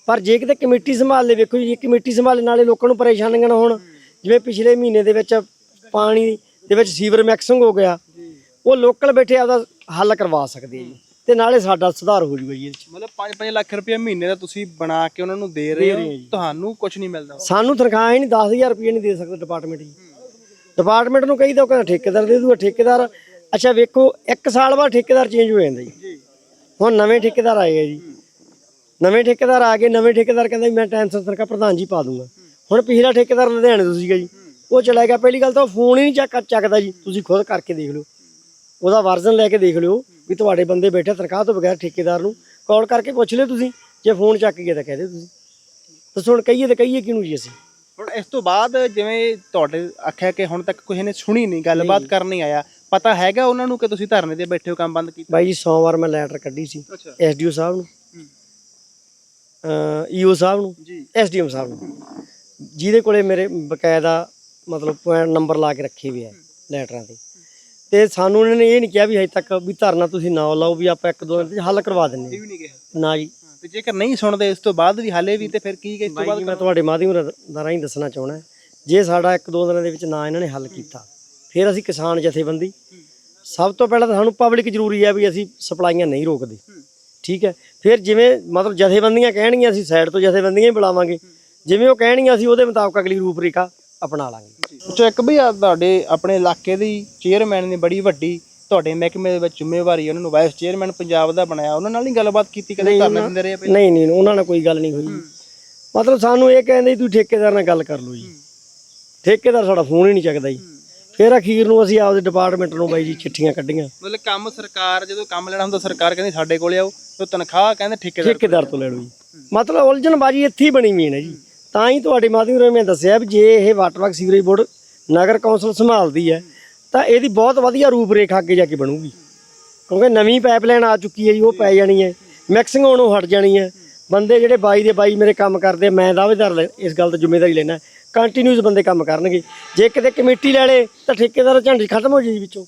ਪਰ ਜੇ ਕਿਤੇ ਕਮੇਟੀ ਸੰਭਾਲ ਲੈ ਵੇਖੋ ਜੀ ਕਮੇਟੀ ਸੰਭਾਲੇ ਨਾਲੇ ਲੋਕਾਂ ਨੂੰ ਪਰੇਸ਼ਾਨੀਆਂ ਨਾ ਹੋਣ ਜਿਵੇਂ ਪਿਛਲੇ ਮਹੀਨੇ ਦੇ ਵਿੱਚ ਪਾਣੀ ਦੇ ਵਿੱਚ ਸੀਵਰ ਮੈਕਸਿੰਗ ਹੋ ਗਿਆ ਉਹ ਲੋਕਲ ਬੈਠੇ ਆਪਦਾ ਹੱਲ ਕਰਵਾ ਸਕਦੇ ਆ ਜੀ। ਤੇ ਨਾਲੇ ਸਾਡਾ ਸੁਧਾਰ ਹੋ ਜੂਗਾ ਜੀ ਇਹਦੇ ਚ। ਮਤਲਬ 5-5 ਲੱਖ ਰੁਪਏ ਮਹੀਨੇ ਦਾ ਤੁਸੀਂ ਬਣਾ ਕੇ ਉਹਨਾਂ ਨੂੰ ਦੇ ਰਹੇ ਹੋ ਤੁਹਾਨੂੰ ਕੁਝ ਨਹੀਂ ਮਿਲਦਾ। ਸਾਨੂੰ ਤਨਖਾਹ ਹੀ ਨਹੀਂ 10000 ਰੁਪਏ ਨਹੀਂ ਦੇ ਸਕਦਾ ਡਿਪਾਰਟਮੈਂਟ ਜੀ। ਡਿਪਾਰਟਮੈਂਟ ਨੂੰ ਕਹੀਦਾ ਉਹ ਕਹਿੰਦਾ ਠੇਕੇਦਾਰ ਦੇ ਦੂਗਾ ਠੇਕੇਦਾਰ ਅੱਛਾ ਵੇਖੋ ਇੱਕ ਸਾਲ ਬਾਅਦ ਠੇਕੇਦਾਰ ਚੇਂਜ ਹੋ ਜਾਂਦਾ ਜੀ। ਹੁਣ ਨਵੇਂ ਠੇਕੇਦਾਰ ਆਏ ਆ ਜੀ। ਨਵੇਂ ਠੇਕੇਦਾਰ ਆ ਗਏ ਨਵੇਂ ਠੇਕੇਦਾਰ ਕਹਿੰਦਾ ਮੈਂ ਟਾਈਮ ਸਿਰ ਤਨਖਾਹ ਪ੍ਰਧਾਨ ਜੀ ਪਾ ਦੂੰਗਾ। ਹੁਣ ਪਿਛਲਾ ਠੇਕੇਦਾਰ ਲੁਧਿਆਣੇ ਤੋਂ ਸੀਗਾ ਜੀ। ਉਹ ਚਲਾ ਗਿਆ। ਪਹਿਲੀ ਗੱਲ ਤਾਂ ਫੋਨ ਹੀ ਨਹੀਂ ਚੱਕ ਚੱਕਦਾ ਜੀ। ਤੁਸੀਂ ਖੁਦ ਕਰਕੇ ਦੇਖ ਲਓ। ਉਹਦਾ ਵਰਜ਼ਨ ਲੈ ਕੇ ਦੇਖ ਲਿਓ ਵੀ ਤੁਹਾਡੇ ਬੰਦੇ ਬੈਠੇ ਤਨਖਾਹ ਤੋਂ ਬਗੈਰ ਠੇਕੇਦਾਰ ਨੂੰ। ਕਾਲ ਕਰਕੇ ਪੁੱਛ ਲਿਓ ਤੁਸੀਂ ਜੇ ਫੋਨ ਚੱਕ ਗਿਆ ਤਾਂ ਕਹਿ ਦਿਓ ਤੁਸੀਂ। ਦੱਸੋ ਹੁਣ ਕਹੀਏ ਤਾਂ ਕਹੀਏ ਕਿਹਨੂੰ ਜੀ ਅਸੀਂ? ਹੁਣ ਇਸ ਤੋਂ ਬਾਅਦ ਜਿਵੇਂ ਤੁਹਾਡੇ ਆਖਿਆ ਕਿ ਹੁਣ ਤੱਕ ਕਿਸੇ ਨੇ ਸੁਣੀ ਨਹੀਂ ਗੱਲਬਾਤ ਕਰਨ ਨਹੀਂ ਆਇਆ ਪਤਾ ਹੈਗਾ ਉਹਨਾਂ ਨੂੰ ਕਿ ਤੁਸੀਂ ਧਰਨੇ ਤੇ ਬੈਠੇ ਹੋ ਕੰਮ ਬੰਦ ਕੀਤਾ? ਬਾਈ ਜੀ ਸੋਮਵਾਰ ਮੈਂ ਲੈਟਰ ਕੱਢੀ ਸੀ ਐਸਡੀਓ ਸਾਹਿਬ ਨੂੰ। ਈਓ ਸਾਹਿਬ ਨੂੰ ਜੀ। ਐਸਡੀਐਮ ਸਾਹਿਬ ਨੂੰ। ਜਿਹਦੇ ਕੋਲੇ ਮੇਰੇ ਬਕਾਇਦਾ ਮਤਲਬ ਪੁਆਇੰਟ ਨੰਬਰ ਲਾ ਕੇ ਰੱਖੇ ਹੋਏ ਆ ਲੈਟਰਾਂ ਤੇ। ਤੇ ਸਾਨੂੰ ਉਹਨਾਂ ਨੇ ਇਹ ਨਹੀਂ ਕਿਹਾ ਵੀ ਹਜੇ ਤੱਕ ਵੀ ਧਰਨਾ ਤੁਸੀਂ ਨਾ ਲਾਓ ਵੀ ਆਪਾਂ ਇੱਕ ਦੋ ਦਿਨ ਚ ਹੱਲ ਕਰਵਾ ਦਿੰਨੇ ਇਹ ਵੀ ਨਹੀਂ ਕਿਹਾ। ਹਾਂ। ਨਾ ਜੀ। ਤੇ ਜੇਕਰ ਨਹੀਂ ਸੁਣਦੇ ਇਸ ਤੋਂ ਬਾਅਦ ਵੀ ਹਾਲੇ ਵੀ ਤੇ ਫਿਰ ਕੀ ਕਿ ਇਸ ਤੋਂ ਬਾਈ ਬਾਅਦ ਜੀ ਮੈਂ ਤੁਹਾਡੇ ਮਾਧਿਅਮ ਰਾ- ਦਾ ਰਾਹੀਂ ਦੱਸਣਾ ਚਾਹਣਾ ਜੇ ਸਾਡਾ ਇੱਕ ਦੋ ਦਿਨਾਂ ਦੇ ਵਿੱਚ ਨਾ ਇਹਨਾਂ ਨੇ ਹੱਲ ਕੀਤਾ ਫਿਰ ਅਸੀਂ ਕਿਸਾਨ ਜਥੇਬੰਦੀ। ਸਭ ਤੋਂ ਪਹਿਲਾਂ ਤਾਂ ਸਾਨੂੰ ਪਬਲਿਕ ਜ਼ਰੂਰੀ ਹੈ ਵੀ ਅਸੀਂ ਸਪਲਾਈਆਂ ਨਹੀਂ ਰੋਕਦੇ। ਠੀਕ ਹੈ? ਫਿਰ ਜਿਵੇਂ ਮਤਲਬ ਜਥੇਬੰਦੀਆਂ ਕਹਿਣਗੀਆਂ ਅਸੀਂ ਸਾਈਡ ਤੋਂ ਜਥੇਬੰਦੀਆਂ ਹੀ ਬੁਲਾਵਾਂਗੇ। ਜਿਵੇਂ ਉਹ ਕਹਿਣਗੀਆਂ ਅਸੀਂ ਉਹਦੇ ਮੁਤਾਬਕ ਅਗਲੀ ਰੂਪਰੇਖਾ ਅਪਣਾ ਲਾਂਗੇ। ਇੱਕ ਵੀ ਆ ਤੁਹਾਡੇ ਆਪਣੇ ਇਲਾਕੇ ਦੀ ਚੇਅਰਮੈਨ ਨੇ ਬੜੀ ਵੱਡੀ ਤੁਹਾਡੇ ਮਹਿਕਮੇ ਦੇ ਵਿੱਚ ਜ਼ਿੰਮੇਵਾਰੀ ਉਹਨਾਂ ਨੂੰ ਵਾਈਸ ਚੇਅਰਮੈਨ ਪੰਜਾਬ ਦਾ ਬਣਾਇਆ ਉਹਨਾਂ ਨਾਲ ਨਹੀਂ ਗੱਲਬਾਤ ਕੀਤੀ ਕਦੇ? ਧਰਨੇ ਦਿੰਦੇ ਰਹੇ ਪਹਿਲਾਂ? ਨਹੀਂ ਨਹੀਂ ਉਹਨਾਂ ਨਾਲ ਕੋਈ ਗੱਲ ਨਹੀਂ ਹੋਈ। ਮਤਲਬ ਸਾਨੂੰ ਇਹ ਕਹਿੰਦੇ ਵੀ ਤੂੰ ਠੇਕੇਦਾਰ ਨਾਲ ਗੱਲ ਕਰ ਲਓ ਜੀ। ਠੇਕੇਦਾਰ ਸਾਡਾ ਫੋਨ ਹੀ ਨਹੀਂ ਚੱਕਦਾ ਜੀ। ਫਿਰ ਅਖੀਰ ਨੂੰ ਅਸੀਂ ਆਪਦੇ ਡਿਪਾਰਟਮੈਂਟ ਨੂੰ ਬਾਈ ਜੀ ਚਿੱਠੀਆਂ ਕੱਢੀਆਂ। ਮਤਲਬ ਕੰਮ ਸਰਕਾਰ ਜਦੋਂ ਕੰਮ ਲੈਣਾ ਹੁੰਦਾ ਸਰਕਾਰ ਕਹਿੰਦੀ ਸਾਡੇ ਕੋਲੇ ਆਓ ਤੇ ਤਨਖਾਹ ਕਹਿੰਦੇ ਠੇਕੇਦਾਰ ਠੇਕੇਦਾਰ ਤੋਂ ਲੈ ਲਓ ਜੀ। ਮਤਲਬ ਉਲਝਣ ਬਾਜੀ ਇੱਥੇ ਹੀ ਬਣੀ ਹੋਈ ਹੈ ਜੀ। ਤਾਂ ਹੀ ਤੁਹਾਡੇ ਮਾਧਿਅਮ ਰਾਹੀਂ ਮੈਂ ਦੱਸਿਆ ਵੀ ਜੇ ਇਹ ਵਾਟਰ ਵਰਕ ਸੀਵਰੇਜ ਬੋਰਡ ਨਗਰ ਕੌਂਸਲ ਸੰਭਾਲਦੀ ਹੈ ਤਾਂ ਇਹਦੀ ਬਹੁਤ ਵਧੀਆ ਰੂਪਰੇਖਾ ਅੱਗੇ ਜਾ ਕੇ ਬਣੂਗੀ। ਕਿਉਂਕਿ ਨਵੀਂ ਪਾਈਪਲਾਈਨ ਆ ਚੁੱਕੀ ਹੈ ਜੀ ਉਹ ਪੈ ਜਾਣੀ ਹੈ ਮਿਕਸਿੰਗ ਹੋਣੋਂ ਹਟ ਜਾਣੀ ਹੈ। ਬੰਦੇ ਜਿਹੜੇ ਬਾਈ ਦੇ ਬਾਈ ਮੇਰੇ ਕੰਮ ਕਰਦੇ ਆ, ਮੈਂ ਦਾਅਵੇਦਾਰ ਇਸ ਗੱਲ ਤੇ ਜ਼ਿੰਮੇਵਾਰੀ ਲੈਣਾ ਕੰਟੀਨਿਊਸ ਬੰਦੇ ਕੰਮ ਕਰਨਗੇ। ਜੇ ਕਿਤੇ ਕਮੇਟੀ ਲੈ ਲੇ ਤਾਂ ਠੇਕੇਦਾਰ ਝੰਡੀ ਖਤਮ ਹੋ ਜਾਈ ਵਿੱਚੋਂ।